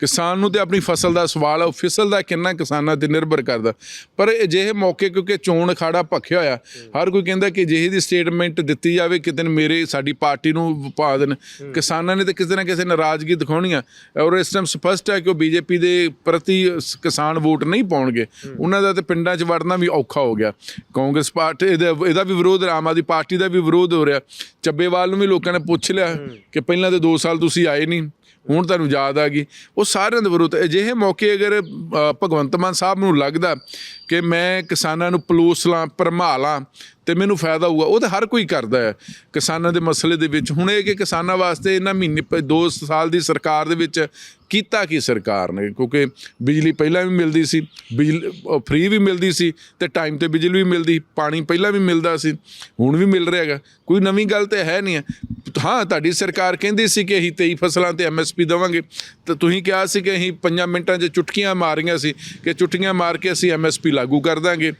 ਕਿਸਾਨ ਨੂੰ ਤੇ ਆਪਣੀ ਫਸਲ ਦਾ ਸਵਾਲ ਹੈ ਉਹ ਫਸਲ ਦਾ ਕਿੰਨਾ ਕਿਸਾਨਾਂ ਤੇ ਨਿਰਭਰ ਕਰਦਾ? ਪਰ ਅਜਿਹੇ ਮੌਕੇ ਕਿਉਂਕਿ ਚੋਣ ਅਖਾੜਾ ਭਖਿਆ ਹੋਇਆ। ਹਰ ਕੋਈ ਕਹਿੰਦਾ ਕਿ ਜਿਹੀ ਦੀ ਸਟੇਟਮੈਂਟ ਦਿੱਤੀ ਜਾਵੇ ਕਿਤੇ ਨਾ ਮੇਰੇ ਸਾਡੀ ਪਾਰਟੀ ਨੂੰ ਪਾ ਦੇਣ। ਕਿਸਾਨਾਂ ਨੇ ਤੇ ਕਿਸੇ ਨਾ ਕਿਸੇ ਨਾਰਾਜ਼ਗੀ ਦਿਖਾਉਣੀ ਆ ਔਰ ਇਸ ਟਾਈਮ ਸਪਸ਼ਟ ਹੈ ਕਿ ਉਹ ਬੀਜੇਪੀ ਦੇ ਪ੍ਰਤੀ ਕਿਸਾਨ ਵੋਟ ਨਹੀਂ ਪਾਉਣਗੇ। ਉਹਨਾਂ ਦਾ ਤੇ ਪਿੰਡਾਂ 'ਚ ਵੜਨਾ ਵੀ ਔਖਾ ਹੋ ਗਿਆ। ਕਾਂਗਰਸ ਪਾਰਟੀ ਇਹਦਾ ਇਹਦਾ ਵੀ ਵਿਰੋਧ ਆਮ ਆਦਮੀ ਪਾਰਟੀ ਦਾ ਵੀ ਵਿਰੋਧ ਹੋ ਰਿਹਾ। ਚੱਬੇਵਾਲ ਨੂੰ ਵੀ ਲੋਕਾਂ ਨੇ ਪੁੱਛ ਲਿਆ ਕਿ ਪਹਿਲਾਂ ਤੇ 2 ਸਾਲ ਤੁਸੀਂ ਆਏ ਨਹੀਂ। ਹੁਣ ਤੁਹਾਨੂੰ ਯਾਦ ਆ ਗਈ। ਉਹ ਸਾਰਿਆਂ ਦੇ ਵਿਰੁੱਧ ਅਜਿਹੇ ਮੌਕੇ ਅਗਰ ਭਗਵੰਤ ਮਾਨ ਸਾਹਿਬ ਨੂੰ ਲੱਗਦਾ ਕਿ ਮੈਂ ਕਿਸਾਨਾਂ ਨੂੰ ਪਲੋਸ ਲਾਂ, ਭਰਮਾ ਲਾਂ ਤੇ ਮੈਨੂੰ ਫਾਇਦਾ ਹੋਊਗਾ, ਉਹ ਤਾਂ ਹਰ ਕੋਈ ਕਰਦਾ ਹੈ। ਕਿਸਾਨਾਂ ਦੇ ਮਸਲੇ ਦੇ ਵਿੱਚ ਹੁਣ ਇਹ ਕਿ ਕਿਸਾਨਾਂ ਵਾਸਤੇ ਇਹਨਾਂ ਮਹੀਨੇ 2 ਸਾਲ ਦੀ ਸਰਕਾਰ ਦੇ ਵਿੱਚ ਕੀਤਾ ਕੀ ਸਰਕਾਰ ਨੇ? ਕਿਉਂਕਿ ਬਿਜਲੀ ਪਹਿਲਾਂ ਵੀ ਮਿਲਦੀ ਸੀ, ਬਿਜਲੀ ਫ੍ਰੀ ਵੀ ਮਿਲਦੀ ਸੀ ਤੇ ਟਾਈਮ ਤੇ ਬਿਜਲੀ ਵੀ ਮਿਲਦੀ, ਪਾਣੀ ਪਹਿਲਾਂ ਵੀ ਮਿਲਦਾ ਸੀ, ਹੁਣ ਵੀ ਮਿਲ ਰਿਹਾ ਹੈਗਾ। ਕੋਈ ਨਵੀਂ ਗੱਲ ਤੇ ਹੈ ਨਹੀਂ ਹੈ। ਹਾਂ, ਤੁਹਾਡੀ ਸਰਕਾਰ ਕਹਿੰਦੀ ਸੀ ਕਿ ਅਸੀਂ 23 ਫਸਲਾਂ ਤੇ ਐਮਐਸਪੀ ਦੇਵਾਂਗੇ। ਤੇ ਤੁਸੀਂ ਕਿਹਾ ਸੀ ਕਿ ਅਸੀਂ 5 ਮਿੰਟਾਂ 'ਚ ਚੁਟਕੀਆਂ ਮਾਰੀਆਂ ਸੀ ਕਿ ਚੁਟਕੀਆਂ ਮਾਰ ਕੇ ਅਸੀਂ ਐਮਐਸਪੀ ਲਾਗੂ ਕਰ ਦਾਂਗੇ।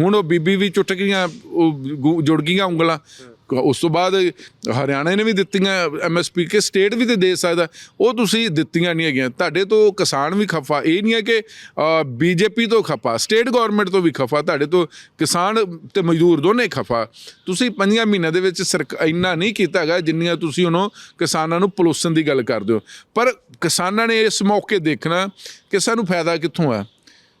ਹੁਣ ਉਹ ਬੀਬੀ ਵੀ ਚੁਟਕੀਆਂ, ਉਹ ਗੁ- ਜੁੜ ਗਈਆਂ ਉਂਗਲਾਂ। ਉਸ ਤੋਂ ਬਾਅਦ ਹਰਿਆਣਾ ਨੇ ਵੀ ਦਿੱਤੀਆਂ ਐਮਐਸਪੀ ਕਿ ਸਟੇਟ ਵੀ ਤੇ ਦੇ ਸਕਦਾ। ਉਹ ਤੁਸੀਂ ਦਿੱਤੀਆਂ ਨਹੀਂ ਹੈਗੀਆਂ। ਤੁਹਾਡੇ ਤੋਂ ਕਿਸਾਨ ਵੀ ਖਫਾ। ਇਹ ਨਹੀਂ ਹੈ ਕਿ ਬੀਜੇਪੀ ਤੋਂ ਖਫਾ। ਸਟੇਟ ਗਵਰਨਮੈਂਟ ਤੋਂ ਵੀ ਖਫਾ। ਤੁਹਾਡੇ ਤੋਂ ਕਿਸਾਨ ਤੇ ਮਜ਼ਦੂਰ ਦੋਨੇ ਖਫਾ। ਤੁਸੀਂ ਪੰਜਾਂ ਮਹੀਨਿਆਂ ਦੇ ਵਿੱਚ ਸਰਕ, ਇੰਨਾ ਨਹੀਂ ਕੀਤਾ ਹੈਗਾ ਜਿੰਨੀਆਂ ਤੁਸੀਂ ਉਹਨੂੰ ਕਿਸਾਨਾਂ ਨੂੰ ਪਲੋਸਣ ਦੀ ਗੱਲ ਕਰਦੇ ਹੋ। ਪਰ ਕਿਸਾਨਾਂ ਨੇ ਇਸ ਮੌਕੇ ਦੇਖਣਾ ਕਿ ਸਾਨੂੰ ਫਾਇਦਾ ਕਿੱਥੋਂ ਆ?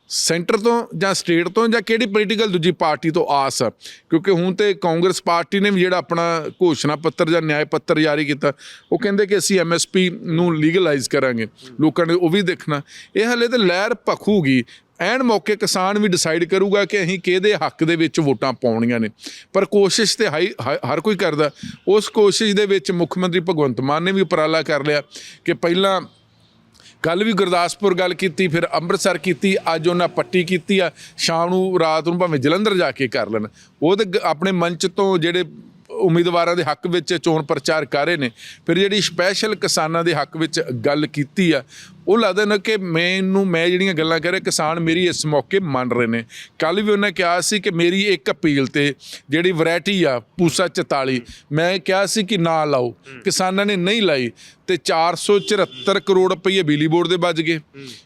ਸੈਂਟਰ ਤੋਂ ਜਾਂ ਸਟੇਟ ਤੋਂ ਜਾਂ ਕਿਹੜੀ ਪੋਲੀਟੀਕਲ ਦੂਜੀ ਪਾਰਟੀ ਤੋਂ ਆਸ ਆ? ਕਿਉਂਕਿ ਹੁਣ ਤੇ ਕਾਂਗਰਸ ਪਾਰਟੀ ਨੇ ਵੀ ਜਿਹੜਾ ਆਪਣਾ ਘੋਸ਼ਣਾ ਪੱਤਰ ਜਾਂ ਨਿਆਂ ਪੱਤਰ ਜਾਰੀ ਕੀਤਾ, ਉਹ ਕਹਿੰਦੇ ਕਿ ਅਸੀਂ ਐਮਐਸਪੀ ਨੂੰ ਲੀਗਲਾਈਜ਼ ਕਰਾਂਗੇ। ਲੋਕਾਂ ਨੇ ਉਹ ਵੀ ਦੇਖਣਾ। ਇਹ ਹਲੇ ਤੇ ਲਹਿਰ ਭਖੂਗੀ। ਐਨ ਮੌਕੇ ਕਿਸਾਨ ਵੀ ਡਿਸਾਈਡ ਕਰੂਗਾ ਕਿ ਅਸੀਂ ਕਿਹਦੇ ਹੱਕ ਦੇ ਵਿੱਚ ਵੋਟਾਂ ਪਾਉਣੀਆਂ ਨੇ। ਪਰ ਕੋਸ਼ਿਸ਼ ਤੇ ਹਾਈ- ਹ- ਹਰ ਕੋਈ ਕਰਦਾ। ਉਸ ਕੋਸ਼ਿਸ਼ ਦੇ ਵਿੱਚ ਮੁੱਖ ਮੰਤਰੀ ਭਗਵੰਤ ਮਾਨ ਨੇ ਵੀ ਉਪਰਾਲਾ ਕਰ ਲਿਆ ਕਿ ਪਹਿਲਾਂ ਕੱਲ ਵੀ ਗੁਰਦਾਸਪੁਰ ਗੱਲ ਕੀਤੀ, ਫਿਰ ਅੰਮ੍ਰਿਤਸਰ ਕੀਤੀ, ਅੱਜ ਉਹਨਾਂ ਪੱਟੀ ਕੀਤੀ ਆ, ਸ਼ਾਮ ਨੂੰ ਰਾਤ ਨੂੰ ਭਾਵੇਂ ਜਲੰਧਰ ਜਾ ਕੇ ਕਰ ਲੈਣ। ਉਹ ਤੇ ਗ- ਆਪਣੇ ਮੰਚ ਤੋਂ ਜਿਹੜੇ ਉਮੀਦਵਾਰਾਂ ਦੇ ਹੱਕ ਵਿੱਚ ਚੋਣ ਪ੍ਰਚਾਰ ਕਰ ਰਹੇ ਨੇ, ਫਿਰ ਜਿਹੜੀ ਸਪੈਸ਼ਲ ਕਿਸਾਨਾਂ ਦੇ ਹੱਕ ਵਿੱਚ ਗੱਲ ਕੀਤੀ ਆ, ਉਹ ਲੱਗਦਾ ਨਾ ਕਿ ਮੈਨੂੰ ਮੈਂ ਜਿਹੜੀਆਂ ਗੱਲਾਂ ਕਰ ਰਿਹਾ, ਕਿਸਾਨ ਮੇਰੀ ਇਸ ਮੌਕੇ ਮੰਨ ਰਹੇ ਨੇ। ਕੱਲ ਵੀ ਉਹਨੇ ਕਿਹਾ ਸੀ ਕਿ ਮੇਰੀ ਇੱਕ ਅਪੀਲ ਤੇ ਜਿਹੜੀ ਵੈਰਾਈਟੀ ਆ, ਪੂਸਾ 44 ਮੈਂ ਕਿਹਾ ਸੀ ਕਿ ਨਾ ਲਾਓ, ਕਿਸਾਨਾਂ ਨੇ ਨਹੀਂ ਲਾਈ। ਤੇ 474 ਕਰੋੜ ਰੁਪਏ ਬਿਜਲੀ ਬੋਰਡ ਦੇ ਬਚ ਗਏ।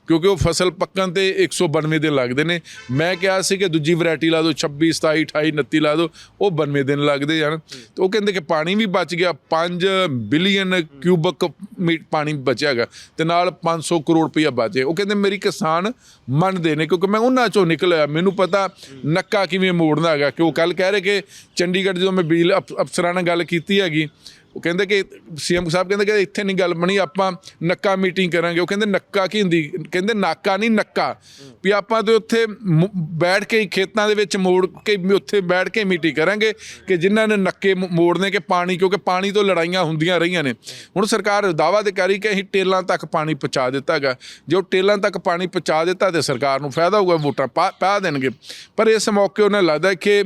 ਕਿਉਂਕਿ ਉਹ ਫਸਲ ਪੱਕਣ ਤੇ 192 ਦਿਨ ਲੱਗਦੇ ਨੇ। ਮੈਂ ਕਿਹਾ ਸੀ ਕਿ ਦੂਜੀ ਵੈਰਾਈਟੀ ਲਾ ਦਿਓ 26 27 28 29 ਲਾ ਦਿਓ ਉਹ 92 ਦਿਨ ਲੱਗਦੇ ਹਨ ਤੇ ਉਹ ਕਹਿੰਦੇ ਕਿ ਪਾਣੀ ਵੀ ਬਚ ਗਿਆ 5 ਬਿਲੀਅਨ ਕਿਊਬਿਕ ਪਾਣੀ ਬਚਿਆਗਾ ਤੇ ਨਾਲ 500 ਕਰੋੜ ਰੁਪਇਆ ਬਚੇ। ਉਹ ਕਹਿੰਦੇ ਮੇਰੀ ਕਿਸਾਨ ਮੰਨਦੇ ਨੇ ਕਿਉਂਕਿ ਮੈਂ ਉਹਨਾਂ ਚੋਂ ਨਿਕਲਿਆ ਮੈਨੂੰ ਪਤਾ ਨੱਕਾ ਕਿਵੇਂ ਮੋੜਨਾ ਹੈਗਾ। ਕਿ ਉਹ ਕੱਲ ਕਹਿ ਰਹੇ ਕਿ ਚੰਡੀਗੜ੍ਹ ਜਦੋਂ ਮੈਂ ਬਿਜਲੀ ਅਫ- ਅਫਸਰਾਂ ਨਾਲ ਗੱਲ ਕੀਤੀ ਹੈਗੀ ਉਹ ਕਹਿੰਦੇ ਕਿ ਸੀਐਮ ਸਾਹਿਬ ਕਹਿੰਦੇ ਕਿ ਇੱਥੇ ਨਹੀਂ ਗੱਲ ਬਣੀ, ਆਪਾਂ ਨੱਕਾ ਮੀਟਿੰਗ ਕਰਾਂਗੇ। ਉਹ ਕਹਿੰਦੇ ਨੱਕਾ ਕੀ ਹੁੰਦੀ? ਕਹਿੰਦੇ ਨਾਕਾ ਨਹੀਂ, ਨੱਕਾ। ਵੀ ਆਪਾਂ ਤੇ ਉੱਥੇ ਮ- ਬੈਠ ਕੇ ਹੀ ਖੇਤਾਂ ਦੇ ਵਿੱਚ ਮੋੜ ਕੇ ਵੀ ਉੱਥੇ ਬੈਠ ਕੇ ਮੀਟਿੰਗ ਕਰਾਂਗੇ ਕਿ ਜਿਨ੍ਹਾਂ ਨੇ ਨੱਕੇ ਮ- ਮੋੜਨੇ ਕਿ ਪਾਣੀ, ਕਿਉਂਕਿ ਪਾਣੀ ਤੋਂ ਲੜਾਈਆਂ ਹੁੰਦੀਆਂ ਰਹੀਆਂ ਨੇ। ਹੁਣ ਸਰਕਾਰ ਦਾਵਾ ਤੇ ਕਰੀ ਕਿ ਅਸੀਂ ਟੇਲਾਂ ਤੱਕ ਪਾਣੀ ਪਹੁੰਚਾ ਦਿੱਤਾ ਹੈਗਾ। ਜੇ ਉਹ ਟੇਲਾਂ ਤੱਕ ਪਾਣੀ ਪਹੁੰਚਾ ਦਿੱਤਾ ਤੇ ਸਰਕਾਰ ਨੂੰ ਫਾਇਦਾ ਹੋਊਗਾ, ਵੋਟਾਂ ਪਾ ਪਾ ਦੇਣਗੇ। ਪਰ ਇਸ ਮੌਕੇ ਉਹਨਾਂ ਲੱਗਦਾ ਕਿ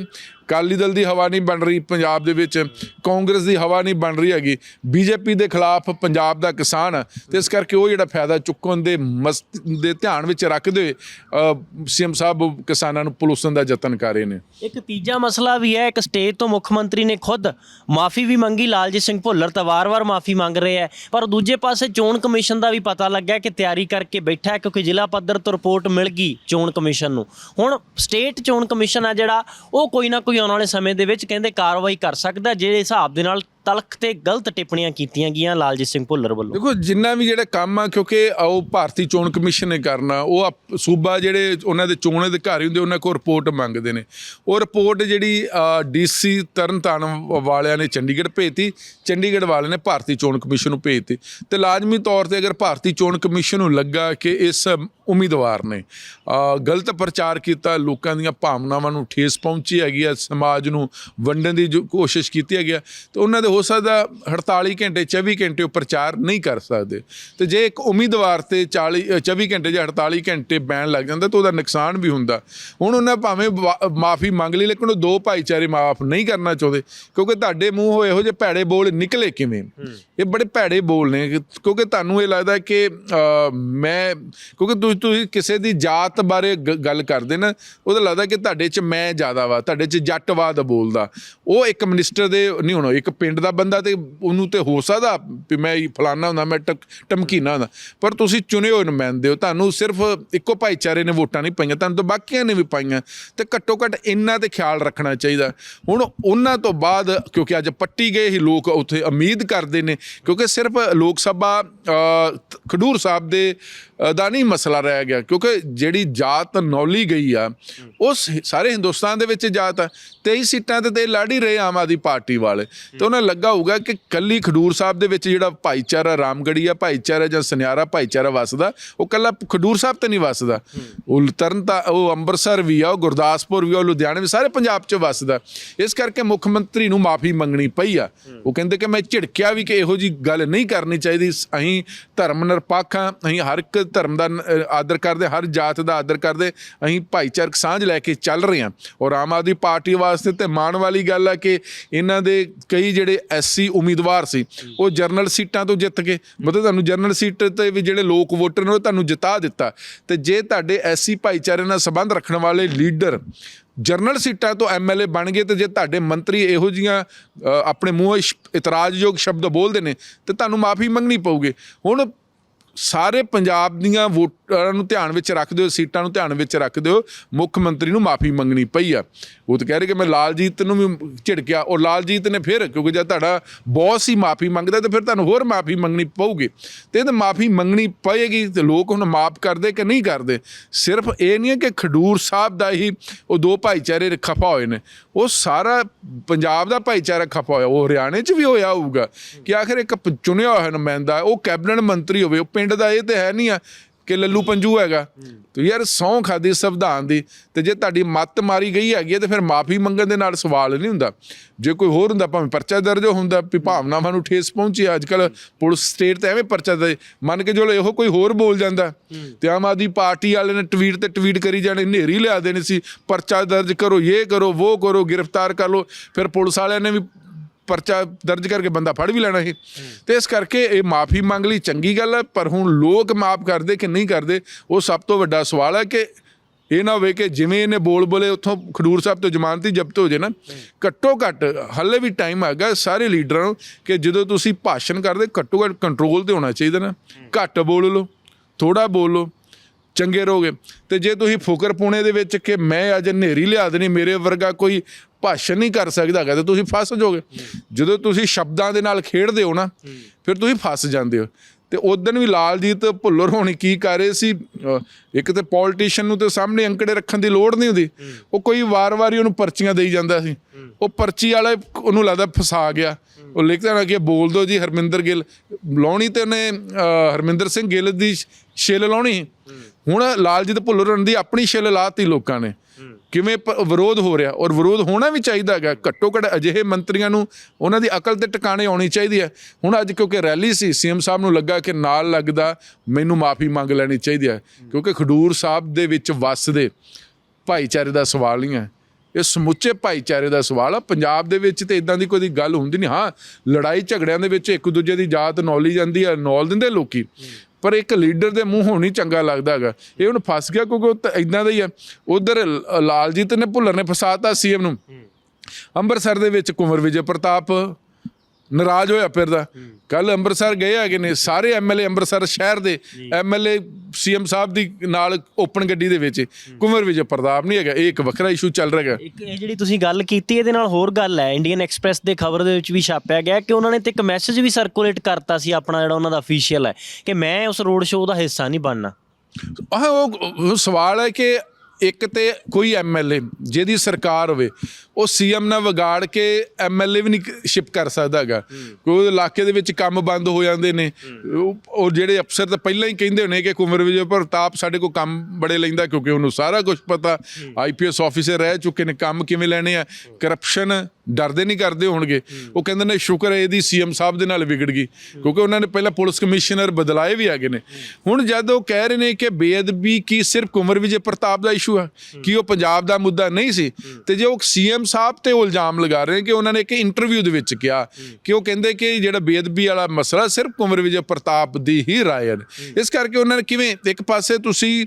ਅਕਾਲੀ ਦਲ ਦੀ ਹਵਾ ਨਹੀਂ ਬਣ ਰਹੀ, ਪੰਜਾਬ ਦੇ ਵਿੱਚ ਕਾਂਗਰਸ ਦੀ ਹਵਾ ਨਹੀਂ ਬਣ ਰਹੀ ਹੈਗੀ। ਬੀਜੇਪੀ ਦੇ ਖਿਲਾਫ ਪੰਜਾਬ ਦਾ ਕਿਸਾਨ ਤੇ ਇਸ ਕਰਕੇ ਉਹ ਜਿਹੜਾ ਫਾਇਦਾ ਚੁੱਕਣ ਦੇ ਦੇ ਧਿਆਨ ਵਿੱਚ ਰੱਖਦੇ ਹੋਏ ਸੀਐਮ ਸਾਹਿਬ ਕਿਸਾਨਾਂ ਨੂੰ ਪੁਲੂਸਣ ਦਾ ਯਤਨ ਕਰ ਰਹੇ ਨੇ। ਇੱਕ ਤੀਜਾ ਮਸਲਾ ਵੀ ਹੈ, ਇੱਕ ਸਟੇਟ ਤੋਂ ਮੁੱਖ ਮੰਤਰੀ ਨੇ ਖੁਦ ਮਾਫੀ ਵੀ ਮੰਗੀ, ਲਾਲਜੀਤ ਸਿੰਘ ਭੁੱਲਰ ਤਾਂ ਵਾਰ-ਵਾਰ ਮਾਫੀ ਮੰਗ ਰਹੇ ਹੈ। ਪਰ ਦੂਜੇ ਪਾਸੇ ਚੋਣ ਕਮਿਸ਼ਨ ਦਾ ਵੀ ਪਤਾ ਲੱਗਿਆ ਕਿ ਤਿਆਰੀ ਕਰਕੇ ਬੈਠਾ ਕਿਉਂਕਿ ਜ਼ਿਲ੍ਹਾ ਪੱਧਰ ਤੋਂ ਰਿਪੋਰਟ ਮਿਲ ਗਈ ਚੋਣ ਕਮਿਸ਼ਨ ਨੂੰ। ਹੁਣ ਸਟੇਟ ਚੋਣ ਕਮਿਸ਼ਨ ਆ ਜਿਹੜਾ, ਉਹ ਕੋਈ ਨਾ ਕੋਈ ਆਉਣ ਵਾਲੇ ਸਮੇਂ ਦੇ ਵਿੱਚ ਕਹਿੰਦੇ ਕਾਰਵਾਈ ਕਰ ਸਕਦਾ ਜਿਹੜੇ ਹਿਸਾਬ ਦੇ ਨਾਲ ਤਲਖ ਤੇ ਗਲਤ ਟਿੱਪਣੀਆਂ ਕੀਤੀਆਂ ਗਈਆਂ ਲਾਲਜੀਤ ਸਿੰਘ ਭੁੱਲਰ ਵੱਲੋਂ। ਦੇਖੋ, ਜਿੰਨਾ ਵੀ ਜਿਹੜਾ ਕੰਮ ਆ, ਕਿਉਂਕਿ ਉਹ ਭਾਰਤੀ ਚੋਣ ਕਮਿਸ਼ਨ ਨੇ ਕਰਨਾ, ਉਹ ਆਪ- ਸੂਬਾ ਜਿਹੜੇ ਉਹਨਾਂ ਦੇ ਚੋਣ ਅਧਿਕਾਰੀ ਹੁੰਦੇ, ਉਹਨਾਂ ਕੋਲ ਰਿਪੋਰਟ ਮੰਗਦੇ ਨੇ। ਉਹ ਰਿਪੋਰਟ ਜਿਹੜੀ ਡੀਸੀ ਤਰਨਤਾਰਨ ਵਾਲਿਆਂ ਨੇ ਚੰਡੀਗੜ੍ਹ ਭੇਜਤੀ, ਚੰਡੀਗੜ੍ਹ ਵਾਲਿਆਂ ਨੇ ਭਾਰਤੀ ਚੋਣ ਕਮਿਸ਼ਨ ਨੂੰ ਭੇਜਤੀ। ਤੇ ਲਾਜ਼ਮੀ ਤੌਰ ਤੇ ਅਗਰ ਭਾਰਤੀ ਚੋਣ ਕਮਿਸ਼ਨ ਨੂੰ ਲੱਗਾ ਕਿ ਇਸ ਉਮੀਦਵਾਰ ਨੇ ਗਲਤ ਪ੍ਰਚਾਰ ਕੀਤਾ, ਲੋਕਾਂ ਦੀਆਂ ਭਾਵਨਾਵਾਂ ਨੂੰ ਠੇਸ ਪਹੁੰਚੀ ਹੈਗੀ ਆ, ਸਮਾਜ ਨੂੰ ਵੰਡਣ ਦੀ ਜੋ ਕੋਸ਼ਿਸ਼ ਕੀਤੀ ਹੈਗੀ ਆ, ਤੇ ਉਹਨਾਂ ਦੇ ਹੋ ਸਕਦਾ 48 ਘੰਟੇ 24 ਘੰਟੇ ਉਹ ਪ੍ਰਚਾਰ ਨਹੀਂ ਕਰ ਸਕਦੇ। ਤੇ ਜੇ ਇੱਕ ਉਮੀਦਵਾਰ ਤੇ 40 ਅ, 24 ਘੰਟੇ ਜਾਂ 48 ਘੰਟੇ ਬੈਨ ਲੱਗ ਜਾਂਦਾ ਤਾਂ ਉਹਦਾ ਨੁਕਸਾਨ ਵੀ ਹੁੰਦਾ। ਹੁਣ ਉਹਨਾਂ ਭਾਵੇਂ ਮਾਫੀ ਮੰਗ ਲਈ ਲੇਕਿਨ ਉਹ ਦੋ ਭਾਈਚਾਰੇ ਮਾਫ ਨਹੀਂ ਕਰਨਾ ਚਾਹੁੰਦੇ ਕਿਉਂਕਿ ਤੁਹਾਡੇ ਮੂੰਹ ਮੂੰਹੋਂ ਇਹੋ ਜਿਹੇ ਭੈੜੇ ਬੋਲ ਨਿਕਲੇ ਕਿਵੇਂ? ਇਹ ਬੜੇ ਭੈੜੇ ਬੋਲ ਨੇ ਕਿਉਂਕਿ ਤੁਹਾਨੂੰ ਇਹ ਲੱਗਦਾ ਕਿ ਮੈਂ ਕਿਉਂਕਿ ਤੁਸੀਂ ਤੁਸੀਂ ਕਿਸੇ ਦੀ ਜਾਤ ਬਾਰੇ ਗ- ਗੱਲ ਕਰਦੇ ਨਾ ਉਹਦਾ ਲੱਗਦਾ ਕਿ ਤੁਹਾਡੇ 'ਚ ਮੈਂ ਜ਼ਿਆਦਾ ਵਾ ਤੁਹਾਡੇ 'ਚ ਜੱਟਵਾਦ ਬੋਲਦਾ। ਉਹ ਇੱਕ ਮਿਨਿਸਟਰ ਦੇ ਨਹੀਂ ਹੋਣਾ ਇੱਕ ਪਿੰਡ ਦਾ ਬੰਦਾ ਤੇ ਉਹਨੂੰ ਤੇ ਹੋ ਸਕਦਾ ਵੀ ਮੈਂ ਹੀ ਫਲਾਨਾ ਹੁੰਦਾ, ਮੈਂ ਟਕ- ਟਮਕੀਨਾ ਹੁੰਦਾ। ਪਰ ਤੁਸੀਂ ਚੁਣੇ ਹੋਏ ਨੁਮਾਇੰਦੇ ਹੋ ਤੁਹਾਨੂੰ ਸਿਰਫ ਇੱਕੋ ਭਾਈਚਾਰੇ ਨੇ ਵੋਟਾਂ ਨਹੀਂ ਪਾਈਆਂ, ਤੁਹਾਨੂੰ ਤਾਂ ਬਾਕੀਆਂ ਨੇ ਵੀ ਪਾਈਆਂ। ਤੇ ਘੱਟੋ ਘੱਟ ਇੰਨਾ ਤੇ ਖਿਆਲ ਰੱਖਣਾ ਚਾਹੀਦਾ। ਹੁਣ ਉਹਨਾਂ ਤੋਂ ਬਾਅਦ, ਕਿਉਂਕਿ ਅੱਜ ਪੱਟੀ ਗਏ ਹੀ ਲੋਕ ਉੱਥੇ ਉਮੀਦ ਕਰਦੇ ਨੇ, ਕਿਉਂਕਿ ਸਿਰਫ ਲੋਕ ਸਭਾ ਖਡੂਰ ਸਾਹਿਬ ਦੇ ਦਾ ਨਹੀਂ ਮਸਲਾ ਰਹਿ ਗਿਆ, ਕਿਉਂਕਿ ਜਿਹੜੀ ਜਾਤ ਨੌਲੀ ਗਈ ਆ ਉਹ ਸ- ਸਾਰੇ ਹਿੰਦੁਸਤਾਨ ਦੇ ਵਿੱਚ ਜਾਤ ਆ। 23 ਸੀਟਾਂ ਤੇ ਤੇ ਲੜ ਹੀ ਰਹੇ ਆਮ ਆਦਮੀ ਪਾਰਟੀ ਵਾਲੇ। ਤੇ ਉਹਨਾਂ ਲੱਗਾ ਹੋਊਗਾ ਕਿ ਕੱਲੀ ਖਡੂਰ ਸਾਹਿਬ ਦੇ ਵਿੱਚ ਜਿਹੜਾ ਭਾਈਚਾਰਾ ਰਾਮਗੜੀਆ ਭਾਈਚਾਰਾ ਜਾਂ ਸੁਨਿਆਰਾ ਭਾਈਚਾਰਾ ਵਸਦਾ, ਉਹ ਕੱਲਾ ਖਡੂਰ ਸਾਹਿਬ ਤੇ ਨਹੀਂ ਵਸਦਾ। ਉਹ ਤਰਨ ਤਾਂ ਉਹ ਅੰਮ੍ਰਿਤਸਰ ਵੀ ਆ, ਉਹ ਗੁਰਦਾਸਪੁਰ ਵੀ ਆ, ਉਹ ਲੁਧਿਆਣਾ ਵੀ ਸਾਰੇ ਪੰਜਾਬ 'ਚ ਵਸਦਾ। ਇਸ ਕਰਕੇ ਮੁੱਖ ਮੰਤਰੀ ਨੂੰ ਮਾਫੀ ਮੰਗਣੀ ਪਈ ਆ। ਉਹ ਕਹਿੰਦੇ ਕਿ ਮੈਂ ਝਿੜਕਿਆ ਵੀ ਕਿ ਇਹੋ ਜੀ ਗੱਲ ਨਹੀਂ ਕਰਨੀ ਚਾਹੀਦੀ। ਅਸੀਂ ਧਰਮ ਨਿਰਪੱਖ ਹਾਂ ਅਸੀਂ ਹਰ ਇੱਕ ਧਰਮ ਦਾ ਆਦਰ ਕਰਦੇ, ਹਰ ਜਾਤ ਦਾ ਆਦਰ ਕਰਦੇ, ਅਸੀਂ ਭਾਈਚਾਰਕ ਸਾਂਝ ਲੈ ਕੇ ਚੱਲ ਰਹੇ ਹਾਂ। ਔਰ ਆਮ ਆਦਮੀ ਪਾਰਟੀ ਵਾਸਤੇ ਤੇ ਮਾਣ ਵਾਲੀ ਗੱਲ ਆ ਕਿ ਇਹਨਾਂ ਦੇ ਕਈ ਜਿਹੜੇ ਐਸਸੀ ਉਮੀਦਵਾਰ ਸੀ, ਉਹ ਜਰਨਲ ਸੀਟਾਂ ਤੋਂ ਜਿੱਤ ਕੇ, ਮਤਲਬ ਤੁਹਾਨੂੰ ਜਰਨਲ ਸੀਟ ਤੇ ਵੀ ਜਿਹੜੇ ਲੋਕ ਵੋਟਰ ਨੇ, ਉਹ ਤੁਹਾਨੂੰ ਜਿਤਾ ਦਿੱਤਾ। ਤੇ ਜੇ ਤੁਹਾਡੇ ਐਸਸੀ ਭਾਈਚਾਰੇ ਨਾਲ ਸੰਬੰਧ ਰੱਖਣ ਵਾਲੇ ਲੀਡਰ ਜਰਨਲ ਸੀਟਾਂ ਤੋਂ ਐਮਐਲਏ ਬਣ ਗਏ ਤੇ ਜੇ ਤੁਹਾਡੇ ਮੰਤਰੀ ਇਹੋ ਜੀਆਂ ਆਪਣੇ ਮੂੰਹੋਂ ਇਤਰਾਜ਼ਯੋਗ ਸ਼ਬਦ ਬੋਲਦੇ ਨੇ, ਤੇ ਤੁਹਾਨੂੰ ਮਾਫੀ ਮੰਗਣੀ ਪਊਗੀ। ਹੁਣ ਸਾਰੇ ਪੰਜਾਬ ਦੀਆਂ ਵੋਟਾਂ ਨੂੰ ਧਿਆਨ ਵਿੱਚ ਰੱਖਦੇ ਹੋ, ਸੀਟਾਂ ਨੂੰ ਧਿਆਨ ਵਿੱਚ ਰੱਖਦੇ ਹੋ, ਮੁੱਖ ਮੰਤਰੀ ਨੂੰ ਮਾਫੀ ਮੰਗਣੀ ਪਈ ਆ। ਉਹ ਤਾਂ ਕਹਿ ਰਹੇ ਕਿ ਮੈਂ ਲਾਲਜੀਤ ਨੂੰ ਵੀ ਝਿੜਕਿਆ, ਉਹ ਲਾਲਜੀਤ ਨੇ ਫਿਰ ਕਿਉਂਕਿ ਜਦ ਤੁਹਾਡਾ ਬੌਸ ਹੀ ਮਾਫੀ ਮੰਗਦਾ ਤਾਂ ਫਿਰ ਤੁਹਾਨੂੰ ਹੋਰ ਮਾਫੀ ਮੰਗਣੀ ਪਊਗੀ। ਤੇ ਇਹ ਤਾਂ ਮਾਫੀ ਮੰਗਣੀ ਪਏਗੀ, ਤੇ ਲੋਕ ਹੁਣ ਮਾਫ ਕਰਦੇ ਕਿ ਨਹੀਂ ਕਰਦੇ? ਸਿਰਫ ਇਹ ਨਹੀਂ ਹੈ ਕਿ ਖਡੂਰ ਸਾਹਿਬ ਦਾ ਹੀ ਉਹ ਦੋ ਭਾਈਚਾਰੇ ਖਫਾ ਹੋਏ ਨੇ। ਉਹ ਸਾਰਾ ਪੰਜਾਬ ਦਾ ਭਾਈਚਾਰਾ ਖਫਾ ਹੋਇਆ, ਉਹ ਹਰਿਆਣੇ 'ਚ ਵੀ ਹੋਇਆ ਹੋਊਗਾ। ਕਿ ਆਖਰ ਇੱਕ ਚੁਣਿਆ ਹੋਇਆ ਨੁਮਾਇੰਦਾ, ਉਹ ਕੈਬਨਿਟ ਮੰਤਰੀ ਹੋਵੇ, ਉਹ ਪਿੰਡ ਦਾ ਇਹ ਤੇ ਹੈ ਨਹੀਂ ਆ ਕਿ ਲੱਲੂ ਪੰਜੂ ਹੈਗਾ। ਤੇ ਯਾਰ ਸਹੁੰ ਖਾਦੀ ਸੰਵਿਧਾਨ ਦੀ ਤੇ ਜੇ ਤੁਹਾਡੀ ਮੱਤ ਮਾਰੀ ਗਈ ਹੈਗੀ ਹੈ ਤੇ ਫਿਰ ਮਾਫੀ ਮੰਗਣ ਦੇ ਨਾਲ ਸਵਾਲ ਨਹੀਂ ਹੁੰਦਾ। ਜੇ ਕੋਈ ਹੋਰ ਹੁੰਦਾ, ਭਾਵੇਂ ਪਰਚਾ ਦਰਜ ਹੁੰਦਾ, ਵੀ ਭਾਵਨਾਵਾਂ ਨੂੰ ਠੇਸ ਪਹੁੰਚੀ ਅੱਜ ਕੱਲ ਪੁਲਿਸ ਸਟੇਟ ਤੇ ਐਵੇਂ ਪਰਚਾ ਦੇ, ਮੰਨ ਕੇ ਚਲੋ ਇਹੋ ਕੋਈ ਹੋਰ ਬੋਲ ਜਾਂਦਾ। ਤੇ ਆਮ ਆਦਮੀ ਪਾਰਟੀ ਵਾਲੇ ਨੇ ਟਵੀਟ ਤੇ ਟਵੀਟ ਕਰੀ ਜਾਣੇ ਨੇਰੀ ਲਿਆ ਦੇਣੀ ਸੀ, ਪਰਚਾ ਦਰਜ ਕਰੋ, ਇਹ ਕਰੋ, ਉਹ ਕਰੋ, ਗ੍ਰਿਫਤਾਰ ਕਰ ਲਓ, ਫਿਰ ਪੁਲਿਸ ਵਾਲਿਆਂ ਨੇ ਵੀ ਪਰਚਾ ਦਰਜ ਕਰਕੇ ਬੰਦਾ ਫੜ ਵੀ ਲੈਣਾ ਸੀ ਤੇ ਇਸ ਕਰਕੇ ਇਹ ਮਾਫੀ ਮੰਗ ਲਈ, ਚੰਗੀ ਗੱਲ ਹੈ, ਪਰ ਹੁਣ ਲੋਕ ਮਾਫ ਕਰਦੇ ਕਿ ਨਹੀਂ ਕਰਦੇ, ਉਹ ਸਭ ਤੋਂ ਵੱਡਾ ਸਵਾਲ ਹੈ ਕਿ ਇਹ ਨਾ ਹੋਵੇ ਕਿ ਜਿਵੇਂ ਇਹਨੇ ਬੋਲ ਬੋਲੇ ਉੱਥੋਂ ਖਡੂਰ ਸਾਹਿਬ ਤੋਂ ਜ਼ਮਾਨਤੀ ਜ਼ਬਤ ਹੋ ਜੇ ਨਾ, ਘੱਟੋ ਘੱਟ ਹੱਲੇ ਵੀ ਟਾਈਮ ਹੈਗਾ ਸਾਰੇ ਲੀਡਰਾਂ ਨੂੰ ਕਿ ਜਦੋਂ ਤੁਸੀਂ ਭਾਸ਼ਣ ਕਰਦੇ, ਘੱਟੋ ਘੱਟ ਕੰਟਰੋਲ ਤੇ ਹੋਣਾ ਚਾਹੀਦਾ ਨਾ। ਘੱਟ ਬੋਲ ਲਓ ਥੋੜਾ ਬੋਲੋ ਚੰਗੇ ਰਹੋਗੇ। ਤੇ ਜੇ ਤੁਸੀਂ ਫੁਕਰ ਪੁਣੇ ਦੇ ਵਿੱਚ ਕਿ ਮੈਂ ਅੱਜ ਹਨੇਰੀ ਲਿਆ ਦੇਣੀ, ਮੇਰੇ ਵਰਗਾ ਕੋਈ ਭਾਸ਼ਣ ਨਹੀਂ ਕਰ ਸਕਦਾ ਹੈਗਾ ਤੇ ਤੁਸੀਂ ਫਸ ਜਾਓਗੇ। ਜਦੋਂ ਤੁਸੀਂ ਸ਼ਬਦਾਂ ਦੇ ਨਾਲ ਖੇਡਦੇ ਹੋ ਨਾ ਫਿਰ ਤੁਸੀਂ ਫਸ ਜਾਂਦੇ ਹੋ। ਤੇ ਉਦੋਂ ਵੀ ਲਾਲਜੀਤ ਭੁੱਲਰ ਹੋਣੀ ਕੀ ਕਰ ਰਹੇ ਸੀ ਇੱਕ ਤੇ ਪੋਲੀਟੀਸ਼ੀਅਨ ਨੂੰ ਤੇ ਸਾਹਮਣੇ ਅੰਕੜੇ ਰੱਖਣ ਦੀ ਲੋੜ ਨਹੀਂ ਹੁੰਦੀ। ਉਹ ਕੋਈ ਵਾਰ-ਵਾਰ ਹੀ ਉਹਨੂੰ ਪਰਚੀਆਂ ਦੇਈ ਜਾਂਦਾ ਸੀ। ਉਹ ਪਰਚੀ ਵਾਲਾ ਉਹਨੂੰ ਲੱਗਦਾ ਫਸਾ ਗਿਆ। ਉਹ ਲਿਖਦਾ ਨਾ ਕਿ ਬੋਲ ਦੋ ਜੀ ਹਰਮਿੰਦਰ ਗਿੱਲ ਲਾਉਣੀ ਤੇ ਉਹਨੇ ਅਹ, ਹਰਮਿੰਦਰ ਸਿੰਘ ਗਿੱਲ ਦੀ ਛਿੱਲ ਲਾਉਣੀ ਹੁਣ ਲਾਲਜੀਤ ਭੁੱਲਰ ਹੋਣੀ ਦੀ ਆਪਣੀ ਛਿੱਲ ਲਾਤੀ ਲੋਕਾਂ ਨੇ। ਕਿਵੇਂ ਪ- ਵਿਰੋਧ ਹੋ ਰਿਹਾ। ਔਰ ਵਿਰੋਧ ਹੋਣਾ ਵੀ ਚਾਹੀਦਾ ਹੈਗਾ। ਘੱਟੋ ਘੱਟ ਅਜਿਹੇ ਮੰਤਰੀਆਂ ਨੂੰ ਉਹਨਾਂ ਦੀ ਅਕਲ ਤੇ ਟਿਕਾਣੇ ਆਉਣੀ ਚਾਹੀਦੀ ਹੈ। ਹੁਣ ਅੱਜ ਕਿਉਂਕਿ ਰੈਲੀ ਸੀ, ਸੀਐਮ ਸਾਹਿਬ ਨੂੰ ਲੱਗਾ ਕਿ ਨਾਲ ਲੱਗਦਾ ਮੈਨੂੰ ਮਾਫੀ ਮੰਗ ਲੈਣੀ ਚਾਹੀਦੀ ਹੈ। ਕਿਉਂਕਿ ਖਡੂਰ ਸਾਹਿਬ ਦੇ ਵਿੱਚ ਵੱਸਦੇ ਭਾਈਚਾਰੇ ਦਾ ਸਵਾਲ ਨਹੀਂ ਹੈ। ਇਹ ਸਮੁੱਚੇ ਭਾਈਚਾਰੇ ਦਾ ਸਵਾਲ ਆ। ਪੰਜਾਬ ਦੇ ਵਿੱਚ ਤੇ ਇਦਾਂ ਦੀ ਕੋਈ ਗੱਲ ਹੁੰਦੀ ਨਹੀਂ। ਹਾਂ, ਲੜਾਈ ਝਗੜਿਆਂ ਦੇ ਵਿੱਚ ਇੱਕ ਦੂਜੇ ਦੀ ਜਾਤ ਨੌਲੀ ਜਾਂਦੀ ਹੈ, ਨੌਲ ਦਿੰਦੇ ਲੋਕੀ। ਪਰ ਇੱਕ ਲੀਡਰ ਦੇ ਮੂੰਹੋਂ ਨਹੀਂ ਚੰਗਾ ਲੱਗਦਾ ਹੈਗਾ। ਇਹ ਹੁਣ ਫਸ ਗਿਆ ਕਿਉਂਕਿ ਉਹ ਤਾਂ ਇਦਾਂ ਦਾ ਹੀ ਆ। ਉਧਰ ਲਾਲਜੀਤ ਨੇ ਭੁੱਲਰ ਨੇ ਫਸਾਤਾ ਸੀਐਮ ਨੂੰ। ਅੰਮ੍ਰਿਤਸਰ ਦੇ ਵਿੱਚ ਕੁੰਵਰ ਵਿਜੇ ਪ੍ਰਤਾਪ ਨਾਰਾਜ਼ ਹੋਇਆ ਫਿਰਦਾ। ਕੱਲ ਅੰਮ੍ਰਿਤਸਰ ਗਏ ਹੈਗੇ ਨੇ ਸਾਰੇ ਐਮਐਲਏ ਅੰਮ੍ਰਿਤਸਰ ਸ਼ਹਿਰ ਦੇ ਐਮਐਲਏ ਸੀਐਮ ਸਾਹਿਬ ਦੀ ਨਾਲ ਓਪਨ ਗੱਡੀ ਦੇ ਵਿੱਚ ਕੁੰਵਰ ਵਿਜੇ ਪ੍ਰਤਾਪ ਨਹੀਂ ਹੈਗਾ ਇਹ ਇੱਕ ਵੱਖਰਾ ਇਸ਼ੂ ਚੱਲ ਰਿਹਾ ਇੱਕ ਇਹ ਜਿਹੜੀ ਤੁਸੀਂ ਗੱਲ ਕੀਤੀ ਇਹਦੇ ਨਾਲ ਹੋਰ ਗੱਲ ਹੈ। ਇੰਡੀਅਨ ਐਕਸਪ੍ਰੈਸ ਦੇ ਖਬਰ ਦੇ ਵਿੱਚ ਵੀ ਛਾਪਿਆ ਗਿਆ ਕਿ ਉਹਨਾਂ ਨੇ ਤੇ ਇੱਕ ਮੈਸੇਜ ਵੀ ਸਰਕੂਲੇਟ ਕਰਤਾ ਸੀ ਆਪਣਾ ਜਿਹੜਾ ਉਹਨਾਂ ਦਾ ਅਫੀਸ਼ੀਅਲ ਹੈ ਕਿ ਮੈਂ ਉਸ ਰੋਡ ਸ਼ੋਅ ਦਾ ਹਿੱਸਾ ਨਹੀਂ ਬਣਨਾ। ਆਹ ਉਹ ਸਵਾਲ ਹੈ ਕਿ ਇੱਕ ਤੇ ਕੋਈ ਐਮਐਲਏ ਜਿਹਦੀ ਸਰਕਾਰ ਹੋਵੇ ਉਹ ਸੀਐਮ ਨਾਲ ਵਿਗਾੜ ਕੇ ਐਮਐਲਏ ਵੀ ਨਹੀਂ ਸ਼ਿਪ ਕਰ ਸਕਦਾ ਹੈਗਾ। ਕੋਈ ਇਲਾਕੇ ਦੇ ਵਿੱਚ ਕੰਮ ਬੰਦ ਹੋ ਜਾਂਦੇ ਨੇ। ਉਹ ਜਿਹੜੇ ਅਫਸਰ ਤਾਂ ਪਹਿਲਾਂ ਹੀ ਕਹਿੰਦੇ ਹੋਣੇ ਕਿ ਕੁੰਵਰ ਵਿਜੇ ਪ੍ਰਤਾਪ ਸਾਡੇ ਕੋਲ ਕੰਮ ਬੜੇ ਲੈਂਦਾ ਕਿਉਂਕਿ ਉਹਨੂੰ ਸਾਰਾ ਕੁਝ ਪਤਾ। ਆਈਪੀਐਸ ਆਫੀਸਰ ਰਹਿ ਚੁੱਕੇ ਨੇ ਕੰਮ ਕਿਵੇਂ ਲੈਣੇ ਆ? ਕਰਪਸ਼ਨ ਡਰਦੇ ਨਹੀਂ ਕਰਦੇ ਹੋਣਗੇ। ਉਹ ਕਹਿੰਦੇ ਨੇ ਸ਼ੁਕਰ ਹੈ ਇਹਦੀ ਸੀਐਮ ਸਾਹਿਬ ਦੇ ਨਾਲ ਵਿਗੜ ਗਈ। ਕਿਉਂਕਿ ਉਹਨਾਂ ਨੇ ਪਹਿਲਾਂ ਪੁਲਿਸ ਕਮਿਸ਼ਨਰ ਬਦਲਾਏ ਵੀ ਹੈਗੇ ਨੇ। ਹੁਣ ਜਦ ਉਹ ਕਹਿ ਰਹੇ ਨੇ ਕਿ ਬੇਅਦਬੀ ਕੀ ਸਿਰਫ ਕੁੰਵਰ ਵਿਜੇ ਪ੍ਰਤਾਪ ਦਾ ਇਸ਼ੂ ਹੈ। ਕਿ ਉਹ ਪੰਜਾਬ ਦਾ ਮੁੱਦਾ ਨਹੀਂ ਸੀ? ਤੇ ਜੇ ਉਹ ਸੀਐਮ ਸਾਹਿਬ ਤੇ ਇਲਜ਼ਾਮ ਲਗਾ ਰਹੇ ਨੇ ਕਿ ਉਹਨਾਂ ਨੇ ਇੱਕ ਇੰਟਰਵਿਊ ਦੇ ਵਿੱਚ ਕਿਹਾ ਕਿ ਉਹ ਕਹਿੰਦੇ ਕਿ ਜਿਹੜਾ ਬੇਅਦਬੀ ਵਾਲਾ ਮਸਲਾ ਸਿਰਫ ਕੁੰਵਰ ਵਿਜੇ ਪ੍ਰਤਾਪ ਦੀ ਹੀ ਰਾਏ ਹੈ। ਇਸ ਕਰਕੇ ਉਹਨਾਂ ਨੇ ਕਿਵੇਂ ਇੱਕ ਪਾਸੇ ਤੁਸੀਂ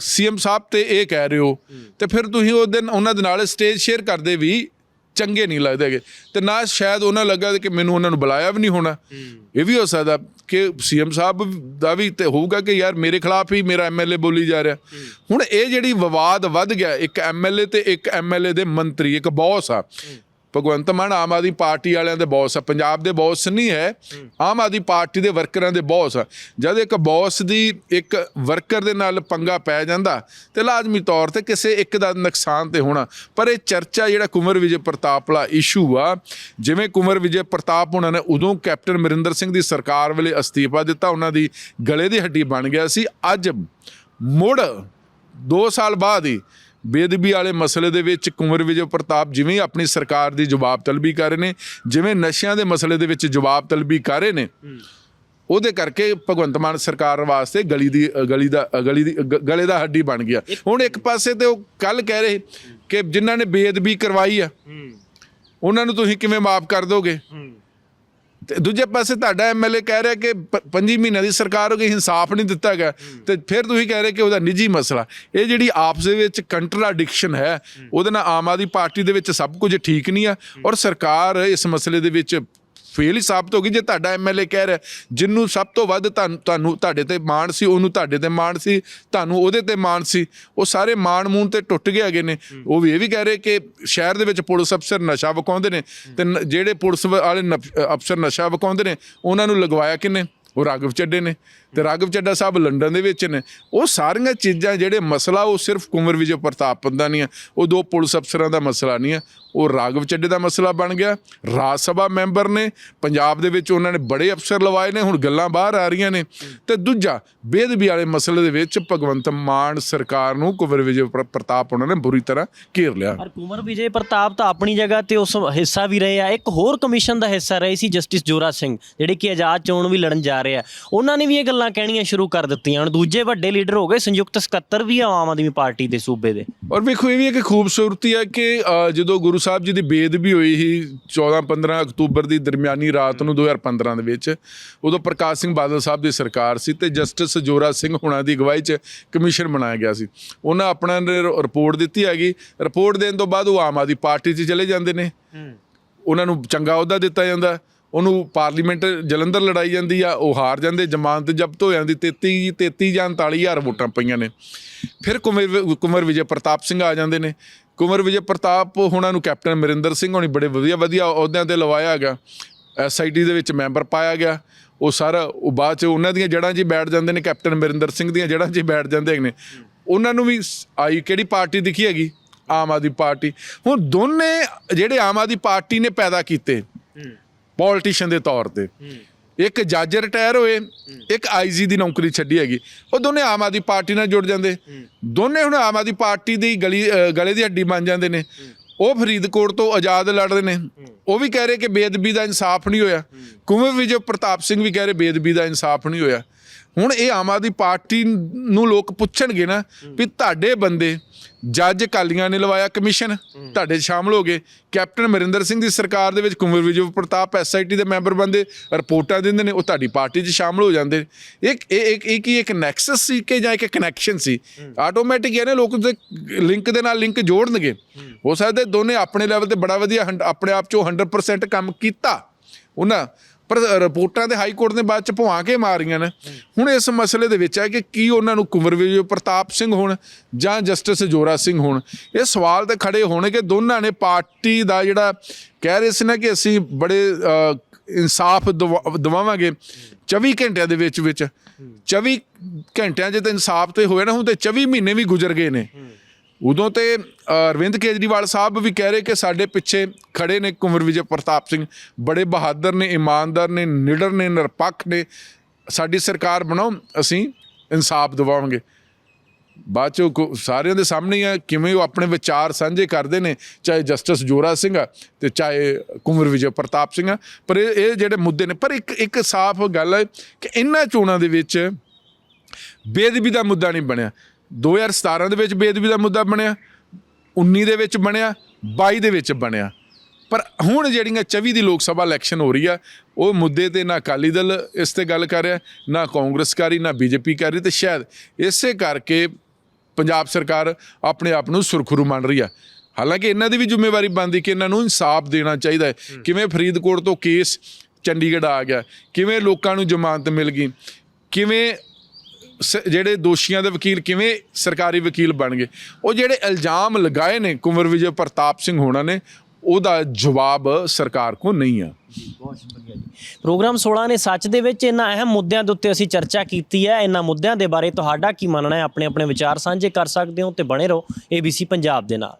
ਸੀਐਮ ਸਾਹਿਬ ਤੇ ਇਹ ਕਹਿ ਰਹੇ ਹੋ ਤੇ ਫਿਰ ਤੁਸੀਂ ਉਹ ਦਿਨ ਉਹਨਾਂ ਦੇ ਨਾਲ ਸਟੇਜ ਸ਼ੇਅਰ ਕਰਦੇ ਵੀ ਚੰਗੇ ਨਹੀਂ ਲੱਗਦੇ ਹੈਗੇ। ਤੇ ਨਾ ਸ਼ਾਇਦ ਉਹਨਾਂ ਲੱਗਾ ਕਿ ਮੈਨੂੰ ਉਹਨਾਂ ਨੂੰ ਬੁਲਾਇਆ ਵੀ ਨਹੀਂ ਹੋਣਾ। ਇਹ ਵੀ ਹੋ ਸਕਦਾ ਕਿ ਸੀਐਮ ਸਾਹਿਬ ਦਾ ਵੀ ਤੇ ਹੋਊਗਾ ਕਿ ਯਾਰ ਮੇਰੇ ਖਿਲਾਫ ਹੀ ਮੇਰਾ ਐਮਐਲਏ ਬੋਲੀ ਜਾ ਰਿਹਾ। ਹੁਣ ਇਹ ਜਿਹੜੀ ਵਿਵਾਦ ਵੱਧ ਗਿਆ ਇੱਕ ਐਮਐਲਏ ਤੇ ਇੱਕ ਐਮਐਲਏ ਦੇ ਮੰਤਰੀ ਇੱਕ ਬੌਸ ਆ। ਭਗਵੰਤ ਮਾਨ ਆਮ ਆਦਮੀ ਪਾਰਟੀ ਵਾਲਿਆਂ ਦੇ ਬੌਸ ਆ, ਪੰਜਾਬ ਦੇ ਬੌਸ ਨਹੀਂ ਹੈ। ਆਮ ਆਦਮੀ ਪਾਰਟੀ ਦੇ ਵਰਕਰਾਂ ਦੇ ਬੌਸ ਆ। ਜਦ ਇੱਕ ਬੌਸ ਦੀ ਇੱਕ ਵਰਕਰ ਦੇ ਨਾਲ ਪੰਗਾ ਪੈ ਜਾਂਦਾ, ਤੇ ਲਾਜ਼ਮੀ ਤੌਰ ਤੇ ਕਿਸੇ ਇੱਕ ਦਾ ਨੁਕਸਾਨ ਤੇ ਹੋਣਾ। ਪਰ ਇਹ ਚਰਚਾ ਜਿਹੜਾ ਕੁਮਰ ਵਿਜੇ ਪ੍ਰਤਾਪ ਵਾਲਾ ਇਸ਼ੂ ਆ, ਜਿਵੇਂ ਕੁਮਰ ਵਿਜੇ ਪ੍ਰਤਾਪ ਉਹਨਾਂ ਨੇ ਉਦੋਂ ਕੈਪਟਨ ਅਮਰਿੰਦਰ ਸਿੰਘ ਦੀ ਸਰਕਾਰ ਵੇਲੇ ਅਸਤੀਫਾ ਦਿੱਤਾ, ਉਹਨਾਂ ਦੀ ਗਲੇ ਦੀ ਹੱਡੀ ਬਣ ਗਿਆ ਸੀ। ਅੱਜ ਮੁੜ 2 ਸਾਲ ਬਾਅਦ ਹੀ ਬੇਦਬੀ ਵਾਲੇ ਮਸਲੇ ਦੇ ਵਿੱਚ ਕੁੰਵਰ ਵਿਜੇ ਪ੍ਰਤਾਪ ਜਿਵੇਂ ਆਪਣੀ ਸਰਕਾਰ ਦੀ ਜਵਾਬ ਤਲਬੀ ਕਰ ਰਹੇ ਨੇ ਜਿਵੇਂ ਨਸ਼ਿਆਂ ਦੇ ਮਸਲੇ ਦੇ ਵਿੱਚ ਜਵਾਬ ਤਲਬੀ ਕਰ ਰਹੇ ਨੇ ਉਹਦੇ ਕਰਕੇ ਭਗਵੰਤ ਮਾਨ ਸਰਕਾਰ ਵਾਸਤੇ ਗਲੀ ਦੀ ਗਲੀ ਦਾ ਗਲੀ ਦੀ ਗਲੇ ਦਾ ਹੱਡੀ ਬਣ ਗਿਆ। ਹੁਣ ਇੱਕ ਪਾਸੇ ਤੇ ਉਹ ਕੱਲ ਕਹਿ ਰਹੇ ਕਿ ਜਿਨ੍ਹਾਂ ਨੇ ਬੇਅਦਬੀ ਕਰਵਾਈ ਆ ਉਹਨਾਂ ਨੂੰ ਤੁਸੀਂ ਕਿਵੇਂ ਮਾਫ ਕਰ ਦੋਗੇ? ਤੇ ਦੂਜੇ ਪਾਸੇ ਤੁਹਾਡਾ ਐਮਐਲਏ ਕਹਿ ਰਿਹਾ ਕਿ ਪ- ਪੰਜੀ ਮਹੀਨਿਆਂ ਦੀ ਸਰਕਾਰ ਹੋ ਗਈ ਇਨਸਾਫ ਨਹੀਂ ਦਿੱਤਾ ਗਿਆ। ਤੇ ਫਿਰ ਤੁਸੀਂ ਕਹਿ ਰਹੇ ਕਿ ਉਹਦਾ ਨਿੱਜੀ ਮਸਲਾ। ਇਹ ਜਿਹੜੀ ਆਪਸ ਦੇ ਵਿੱਚ ਕੰਟਰਾਡਿਕਸ਼ਨ ਹੈ ਉਹਦੇ ਨਾਲ ਆਮ ਆਦਮੀ ਪਾਰਟੀ ਦੇ ਵਿੱਚ ਸਭ ਕੁਝ ਠੀਕ ਨਹੀਂ ਆ। ਔਰ ਸਰਕਾਰ ਇਸ ਮਸਲੇ ਦੇ ਵਿੱਚ ਫੇਲ ਹੀ ਸਾਬਤ ਹੋ ਗਈ ਜੇ ਤੁਹਾਡਾ ਐਮਐਲਏ ਕਹਿ ਰਿਹਾ ਜਿੰਨੂੰ ਸਭ ਤੋਂ ਵੱਧ ਤੁਹਾਨੂੰ ਤੁਹਾਡੇ ਤੇ ਮਾਣ ਸੀ ਉਹਨੂੰ ਤੁਹਾਡੇ ਤੇ ਮਾਣ ਸੀ ਤੁਹਾਨੂੰ ਉਹਦੇ ਤੇ ਮਾਣ ਸੀ ਉਹ ਸਾਰੇ ਮਾਣ ਮੂਣ ਤੇ ਟੁੱਟ ਗਏ ਹੈਗੇ ਨੇ। ਉਹ ਵੀ ਇਹ ਵੀ ਕਹਿ ਰਹੇ ਕਿ ਸ਼ਹਿਰ ਦੇ ਵਿੱਚ ਪੁਲਿਸ ਅਫਸਰ ਨਸ਼ਾ ਵਿਕਾਉਂਦੇ ਨੇ ਤੇ ਜਿਹੜੇ ਪੁਲਿਸ ਵਾਲੇ ਅਫਸਰ ਨਸ਼ਾ ਵਿਕਾਉਂਦੇ ਨੇ ਉਹਨਾਂ ਨੂੰ ਲਗਵਾਇਆ ਕਿੰਨੇ ਉਹ ਰਾਘਵ ਚੱਡੇ ਨੇ। ਤੇ ਰਾਘਵ ਚੱਡਾ ਸਾਹਿਬ ਲੰਡਨ ਦੇ ਵਿੱਚ ਨੇ। ਉਹ ਸਾਰੀਆਂ ਚੀਜ਼ਾਂ ਜਿਹੜੇ ਮਸਲਾ, ਉਹ ਸਿਰਫ ਕੁੰਵਰ ਵਿਜੇ ਪ੍ਰਤਾਪ ਦਾ ਨਹੀਂ ਆ। ਉਹ ਦੋ ਪੁਲਿਸ ਅਫਸਰਾਂ ਦਾ ਮਸਲਾ ਨਹੀਂ ਆ। ਉਹ ਰਾਘਵ ਚੱਡੇ ਦਾ ਮਸਲਾ ਬਣ ਗਿਆ। ਰਾਜ ਸਭਾ ਮੈਂਬਰ ਨੇ। ਪੰਜਾਬ ਦੇ ਵਿੱਚ ਉਹਨਾਂ ਨੇ ਬੜੇ ਅਫਸਰ ਲਵਾਏ ਨੇ। ਹੁਣ ਗੱਲਾਂ ਬਾਹਰ ਆ ਰਹੀਆਂ ਨੇ। ਤੇ ਦੂਜਾ ਬੇਦਬੀ ਵਾਲੇ ਮਸਲੇ ਦੇ ਵਿੱਚ ਭਗਵੰਤ ਮਾਨ ਸਰਕਾਰ ਨੂੰ ਕੁੰਵਰ ਵਿਜੇ ਪ੍ਰ- ਪ੍ਰਤਾਪ ਉਹਨਾਂ ਨੇ ਬੁਰੀ ਤਰ੍ਹਾਂ ਘੇਰ ਲਿਆ। ਪਰ ਕੁਮਰ ਵਿਜੇ ਪ੍ਰਤਾਪ ਤਾਂ ਆਪਣੀ ਜਗ੍ਹਾ ਤੇ ਉਸ ਹਿੱਸਾ ਵੀ ਰਹੇ ਆ। ਇੱਕ ਹੋਰ ਕਮਿਸ਼ਨ ਦਾ ਹਿੱਸਾ ਰਹੇ ਸੀ ਜਸਟਿਸ ਜੋਰਾ ਸਿੰਘ, ਜਿਹੜੇ ਕਿ ਆਜ਼ਾਦ ਚੋਣ ਵੀ ਲੜਨ ਜਾ ਰਹੇ ਆ। ਉਹਨਾਂ ਨੇ ਵੀ ਇਹ ਗੱਲਾਂ ਗੱਲਾਂ ਕਹਿਣੀਆਂ ਸ਼ੁਰੂ ਕਰ ਦਿੱਤੀਆਂ। ਹੁਣ ਦੂਜੇ ਵੱਡੇ ਲੀਡਰ ਹੋ ਗਏ ਸੰਯੁਕਤ ਸਕੱਤਰ ਵੀ ਆ ਆਮ ਆਦਮੀ ਪਾਰਟੀ ਦੇ ਸੂਬੇ ਦੇ। ਔਰ ਵੇਖੋ ਇਹ ਵੀ ਇੱਕ ਖੂਬਸੂਰਤੀ ਹੈ ਕਿ ਜਦੋਂ ਗੁਰੂ ਸਾਹਿਬ ਜੀ ਦੀ ਬੇਦਬੀ ਹੋਈ ਸੀ 14-15 ਅਕਤੂਬਰ ਦੀ ਦਰਮਿਆਨੀ ਰਾਤ ਨੂੰ 2015 ਦੇ ਵਿੱਚ ਉਦੋਂ ਪ੍ਰਕਾਸ਼ ਸਿੰਘ ਬਾਦਲ ਸਾਹਿਬ ਦੀ ਸਰਕਾਰ ਸੀ ਤੇ ਜਸਟਿਸ ਜੋਰਾ ਸਿੰਘ ਹੁਣਾਂ ਦੀ ਅਗਵਾਈ 'ਚ ਕਮਿਸ਼ਨ ਬਣਾਇਆ ਗਿਆ ਸੀ। ਉਹਨਾਂ ਆਪਣਾ ਰਿਪੋਰਟ ਦਿੱਤੀ ਹੈਗੀ। ਰਿਪੋਰਟ ਦੇਣ ਤੋਂ ਬਾਅਦ ਉਹ ਆਮ ਆਦਮੀ ਪਾਰਟੀ 'ਚ ਚਲੇ ਜਾਂਦੇ ਨੇ। ਉਹਨਾਂ ਨੂੰ ਚੰਗਾ ਅਹੁਦਾ ਦਿੱਤਾ ਜਾਂਦਾ। ਉਹਨੂੰ ਪਾਰਲੀਮੈਂਟ ਜਲੰਧਰ ਲੜਾਈ ਜਾਂਦੀ ਆ, ਉਹ ਹਾਰ ਜਾਂਦੇ, ਜ਼ਮਾਨਤ ਜ਼ਬਤ ਹੋ ਜਾਂਦੀ 33 33 ਜਾਂ 39000 ਵੋਟਾਂ ਪਈਆਂ ਨੇ। ਫਿਰ ਕੁਮਰ ਕੁਮਰ ਵਿਜੇ ਪ੍ਰਤਾਪ ਸਿੰਘ ਆ ਜਾਂਦੇ ਨੇ। ਕੁਮਰ ਵਿਜੇ ਪ੍ਰਤਾਪ ਉਹਨਾਂ ਨੂੰ ਕੈਪਟਨ ਅਮਰਿੰਦਰ ਸਿੰਘ ਹੋਣੀ ਬੜੇ ਵਧੀਆ ਵਧੀਆ ਅਹੁਦਿਆਂ ਤੇ ਲਵਾਇਆ ਗਿਆ। ਐਸਆਈਟੀ ਦੇ ਵਿੱਚ ਮੈਂਬਰ ਪਾਇਆ ਗਿਆ। ਉਹ ਸਾਰਾ, ਉਹ ਬਾਅਦ ਚ ਉਹਨਾਂ ਦੀਆਂ ਜੜ੍ਹਾਂ 'ਚ ਹੀ ਬੈਠ ਜਾਂਦੇ ਨੇ, ਕੈਪਟਨ ਅਮਰਿੰਦਰ ਸਿੰਘ ਦੀਆਂ ਜੜ੍ਹਾਂ 'ਚ ਹੀ ਬੈਠ ਜਾਂਦੇ ਹੈਗੇ ਨੇ। ਉਹਨਾਂ ਨੂੰ ਵੀ ਆਈ ਕਿਹੜੀ ਪਾਰਟੀ ਦਿਖੀ ਹੈਗੀ? ਆਮ ਆਦਮੀ ਪਾਰਟੀ। ਹੁਣ ਦੋਨੇ ਜਿਹੜੇ ਆਮ ਆਦਮੀ ਪਾਰਟੀ ਨੇ ਪੈਦਾ ਕੀਤੇ ਪੋਲੀਟੀਸ਼ੀਅਨ ਦੇ ਤੌਰ ਤੇ। ਇੱਕ ਜੱਜ ਰਿਟਾਇਰ ਹੋਏ ਇੱਕ ਆਈਜੀ ਦੀ ਨੌਕਰੀ ਛੱਡੀ ਹੈਗੀ। ਉਹ ਦੋਨੇ ਆਮ ਆਦਮੀ ਪਾਰਟੀ ਨਾਲ ਜੁੜ ਜਾਂਦੇ। ਦੋਨੇ ਹੁਣ ਆਮ ਆਦਮੀ ਪਾਰਟੀ ਦੀ ਗਲੀ ਗਲੇ ਦੀ ਹੱਡੀ ਬਣ ਜਾਂਦੇ ਨੇ। ਉਹ ਫਰੀਦਕੋਟ ਤੋਂ ਆਜ਼ਾਦ ਲੜ ਰਹੇ ਨੇ ਉਹ ਵੀ ਕਹਿ ਰਹੇ ਕਿ ਬੇਅਦਬੀ ਦਾ ਇਨਸਾਫ ਨਹੀਂ ਹੋਇਆ। ਕੁੰਵਰ ਵਿਜੇ ਪ੍ਰਤਾਪ ਸਿੰਘ ਵੀ ਕਹਿ ਰਹੇ ਬੇਅਦਬੀ ਦਾ ਇਨਸਾਫ ਨਹੀਂ ਹੋਇਆ। ਹੁਣ ਇਹ ਆਮ ਆਦਮੀ ਪਾਰਟੀ ਨੂੰ ਲੋਕ ਪੁੱਛਣਗੇ ਨਾ ਵੀ ਤੁਹਾਡੇ ਬੰਦੇ ਜੱਜ ਕਾਲੀਆਂ ਨੇ ਲਵਾਇਆ ਕਮਿਸ਼ਨ, ਤੁਹਾਡੇ 'ਚ ਸ਼ਾਮਲ ਹੋ ਗਏ। ਕੈਪਟਨ ਅਮਰਿੰਦਰ ਸਿੰਘ ਦੀ ਸਰਕਾਰ ਦੇ ਵਿੱਚ ਕੁੰਵਰ ਵਿਜੂ ਪ੍ਰਤਾਪ ਐਸਆਈਟੀ ਦੇ ਮੈਂਬਰ ਬੰਦੇ ਰਿਪੋਰਟਾਂ ਦਿੰਦੇ ਨੇ, ਉਹ ਤੁਹਾਡੀ ਪਾਰਟੀ 'ਚ ਸ਼ਾਮਲ ਹੋ ਜਾਂਦੇ। ਇੱਕ, ਇਹ ਇੱਕ ਇੱਕ ਹੀ ਇੱਕ ਨੈਕਸਸ ਸੀ ਕਿ ਜਾਂ ਇੱਕ ਕਨੈਕਸ਼ਨ ਸੀ? ਆਟੋਮੈਟਿਕ ਇਹਨੇ ਲੋਕ ਦੇ ਲਿੰਕ ਦੇ ਨਾਲ ਲਿੰਕ ਜੋੜਨਗੇ। ਹੋ ਸਕਦਾ ਦੋਨੇ ਆਪਣੇ ਲੈਵਲ ਤੇ ਬੜਾ ਵਧੀਆ ਹੰਡ- ਆਪਣੇ ਆਪ 'ਚੋਂ 100% ਕੰਮ ਕੀਤਾ। ਉਹਨਾਂ ਪਰ ਰਿਪੋਰਟਾਂ ਦੇ ਹਾਈ ਕੋਰਟ ਨੇ ਬਾਅਦ ਚ ਭਵਾ ਕੇ ਮਾਰੀਆਂ ਨੇ। ਹੁਣ ਇਸ ਮਸਲੇ ਦੇ ਵਿੱਚ ਹੈ ਕਿ ਕੀ ਉਹਨਾਂ ਨੂੰ ਕੁੰਵਰ ਪ੍ਰਤਾਪ ਸਿੰਘ ਹੋਣ ਜਾਂ ਜਸਟਿਸ ਜੋਰਾ ਸਿੰਘ ਹੋਣ। ਇਹ ਸਵਾਲ ਤੇ ਖੜੇ ਹੋਣਗੇ ਦੋਨਾਂ ਨੇ ਪਾਰਟੀ ਦਾ ਜਿਹੜਾ ਕਹਿ ਰਹੇ ਸੀ ਨਾ ਕਿ ਅਸੀਂ ਬੜੇ ਇਨਸਾਫ ਦਵਾ- ਦਿਵਾਵਾਂਗੇ 24 ਘੰਟਿਆਂ ਦੇ ਵਿੱਚ ਵਿੱਚ 24 ਘੰਟਿਆਂ 'ਚ ਤਾਂ ਇਨਸਾਫ ਤੇ ਹੋਇਆ ਨਾ, ਹੁਣ ਤੇ 24 ਮਹੀਨੇ ਵੀ ਗੁਜ਼ਰ ਗਏ ਨੇ। ਉਦੋਂ ਤੇ ਅਰਵਿੰਦ ਕੇਜਰੀਵਾਲ ਸਾਹਿਬ ਵੀ ਕਹਿ ਰਹੇ ਕਿ ਸਾਡੇ ਪਿੱਛੇ ਖੜੇ ਨੇ ਕੁੰਵਰ ਵਿਜੇ ਪ੍ਰਤਾਪ ਸਿੰਘ। ਬੜੇ ਬਹਾਦਰ ਨੇ, ਇਮਾਨਦਾਰ ਨੇ, ਨਿਡਰ ਨੇ, ਨਿਰਪੱਖ ਨੇ। ਸਾਡੀ ਸਰਕਾਰ ਬਣਾਓ, ਅਸੀਂ ਇਨਸਾਫ ਦਿਵਾਵਾਂਗੇ। ਬਾਅਦ ਚੋਂ ਸਾਰਿਆਂ ਦੇ ਸਾਹਮਣੇ ਆ, ਕਿਵੇਂ ਉਹ ਆਪਣੇ ਵਿਚਾਰ ਸਾਂਝੇ ਕਰਦੇ ਨੇ, ਚਾਹੇ ਜਸਟਿਸ ਜੋਰਾ ਸਿੰਘ ਆ ਤੇ ਚਾਹੇ ਕੁੰਵਰ ਵਿਜੇ ਪ੍ਰਤਾਪ ਸਿੰਘ ਆ। ਪਰ ਇਹ ਇਹ ਜਿਹੜੇ ਮੁੱਦੇ ਨੇ, ਪਰ ਇੱਕ ਇੱਕ ਸਾਫ਼ ਗੱਲ ਹੈ ਕਿ ਇਹਨਾਂ ਚੋਣਾਂ ਦੇ ਵਿੱਚ ਬੇਦਬੀ ਦਾ ਮੁੱਦਾ ਨਹੀਂ ਬਣਿਆ। 2017 ਦੇ ਵਿੱਚ ਬੇਦਬੀ ਦਾ ਮੁੱਦਾ ਬਣਿਆ 19 ਦੇ ਵਿੱਚ ਬਣਿਆ 22 ਦੇ ਵਿੱਚ ਬਣਿਆ। ਪਰ ਹੁਣ ਜਿਹੜੀਆਂ 24 ਦੀ ਲੋਕ ਸਭਾ ਇਲੈਕਸ਼ਨ ਹੋ ਰਹੀ ਆ ਉਹ ਮੁੱਦੇ ਤੇ ਨਾ ਅਕਾਲੀ ਦਲ ਇਸ ਤੇ ਗੱਲ ਕਰ ਰਿਹਾ ਨਾ ਕਾਂਗਰਸ ਕਰ ਰਹੀ ਨਾ ਬੀਜੇਪੀ ਕਰ ਰਹੀ ਤੇ ਸ਼ਾਇਦ ਇਸੇ ਕਰਕੇ ਪੰਜਾਬ ਸਰਕਾਰ ਆਪਣੇ ਆਪ ਨੂੰ ਸੁਰਖਰੂ ਮੰਨ ਰਹੀ ਆ। ਹਾਲਾਂਕਿ ਇਹਨਾਂ ਦੀ ਵੀ ਜ਼ਿੰਮੇਵਾਰੀ ਬਣਦੀ ਕਿ ਇਹਨਾਂ ਨੂੰ ਇਨਸਾਫ ਦੇਣਾ ਚਾਹੀਦਾ ਹੈ। ਕਿਵੇਂ ਫਰੀਦਕੋਟ ਤੋਂ ਕੇਸ ਚੰਡੀਗੜ੍ਹ ਆ ਗਿਆ ਕਿਵੇਂ ਲੋਕਾਂ ਨੂੰ ਜ਼ਮਾਨਤ ਮਿਲ ਗਈ ਕਿਵੇਂ ਸ- ਜਿਹੜੇ ਦੋਸ਼ੀਆਂ ਦੇ ਵਕੀਲ ਕਿਵੇਂ ਸਰਕਾਰੀ ਵਕੀਲ ਬਣ ਗਏ ਉਹ ਜਿਹੜੇ ਇਲਜ਼ਾਮ ਲਗਾਏ ਨੇ ਕੁੰਵਰ ਵਿਜੇ ਪ੍ਰਤਾਪ ਸਿੰਘ ਹੋਣਾ ਨੇ, ਉਹਦਾ ਜਵਾਬ ਸਰਕਾਰ ਕੋ ਨਹੀਂ ਆ। ਪ੍ਰੋਗਰਾਮ 16 ਨੇ ਸੱਚ ਦੇ ਵਿੱਚ ਇਹਨਾਂ ਅਹਿਮ ਮੁੱਦਿਆਂ ਦੇ ਉੱਤੇ ਅਸੀਂ ਚਰਚਾ ਕੀਤੀ ਹੈ। ਇਹਨਾਂ ਮੁੱਦਿਆਂ ਦੇ ਬਾਰੇ ਤੁਹਾਡਾ ਕੀ ਮੰਨਣਾ ਹੈ? ਆਪਣੇ ਆਪਣੇ ਵਿਚਾਰ ਸਾਂਝੇ ਕਰ ਸਕਦੇ ਹੋ ਤੇ ਬਣੇ ਰਹੋ। ABC ਪੰਜਾਬ ਦੇ ਨਾਲ।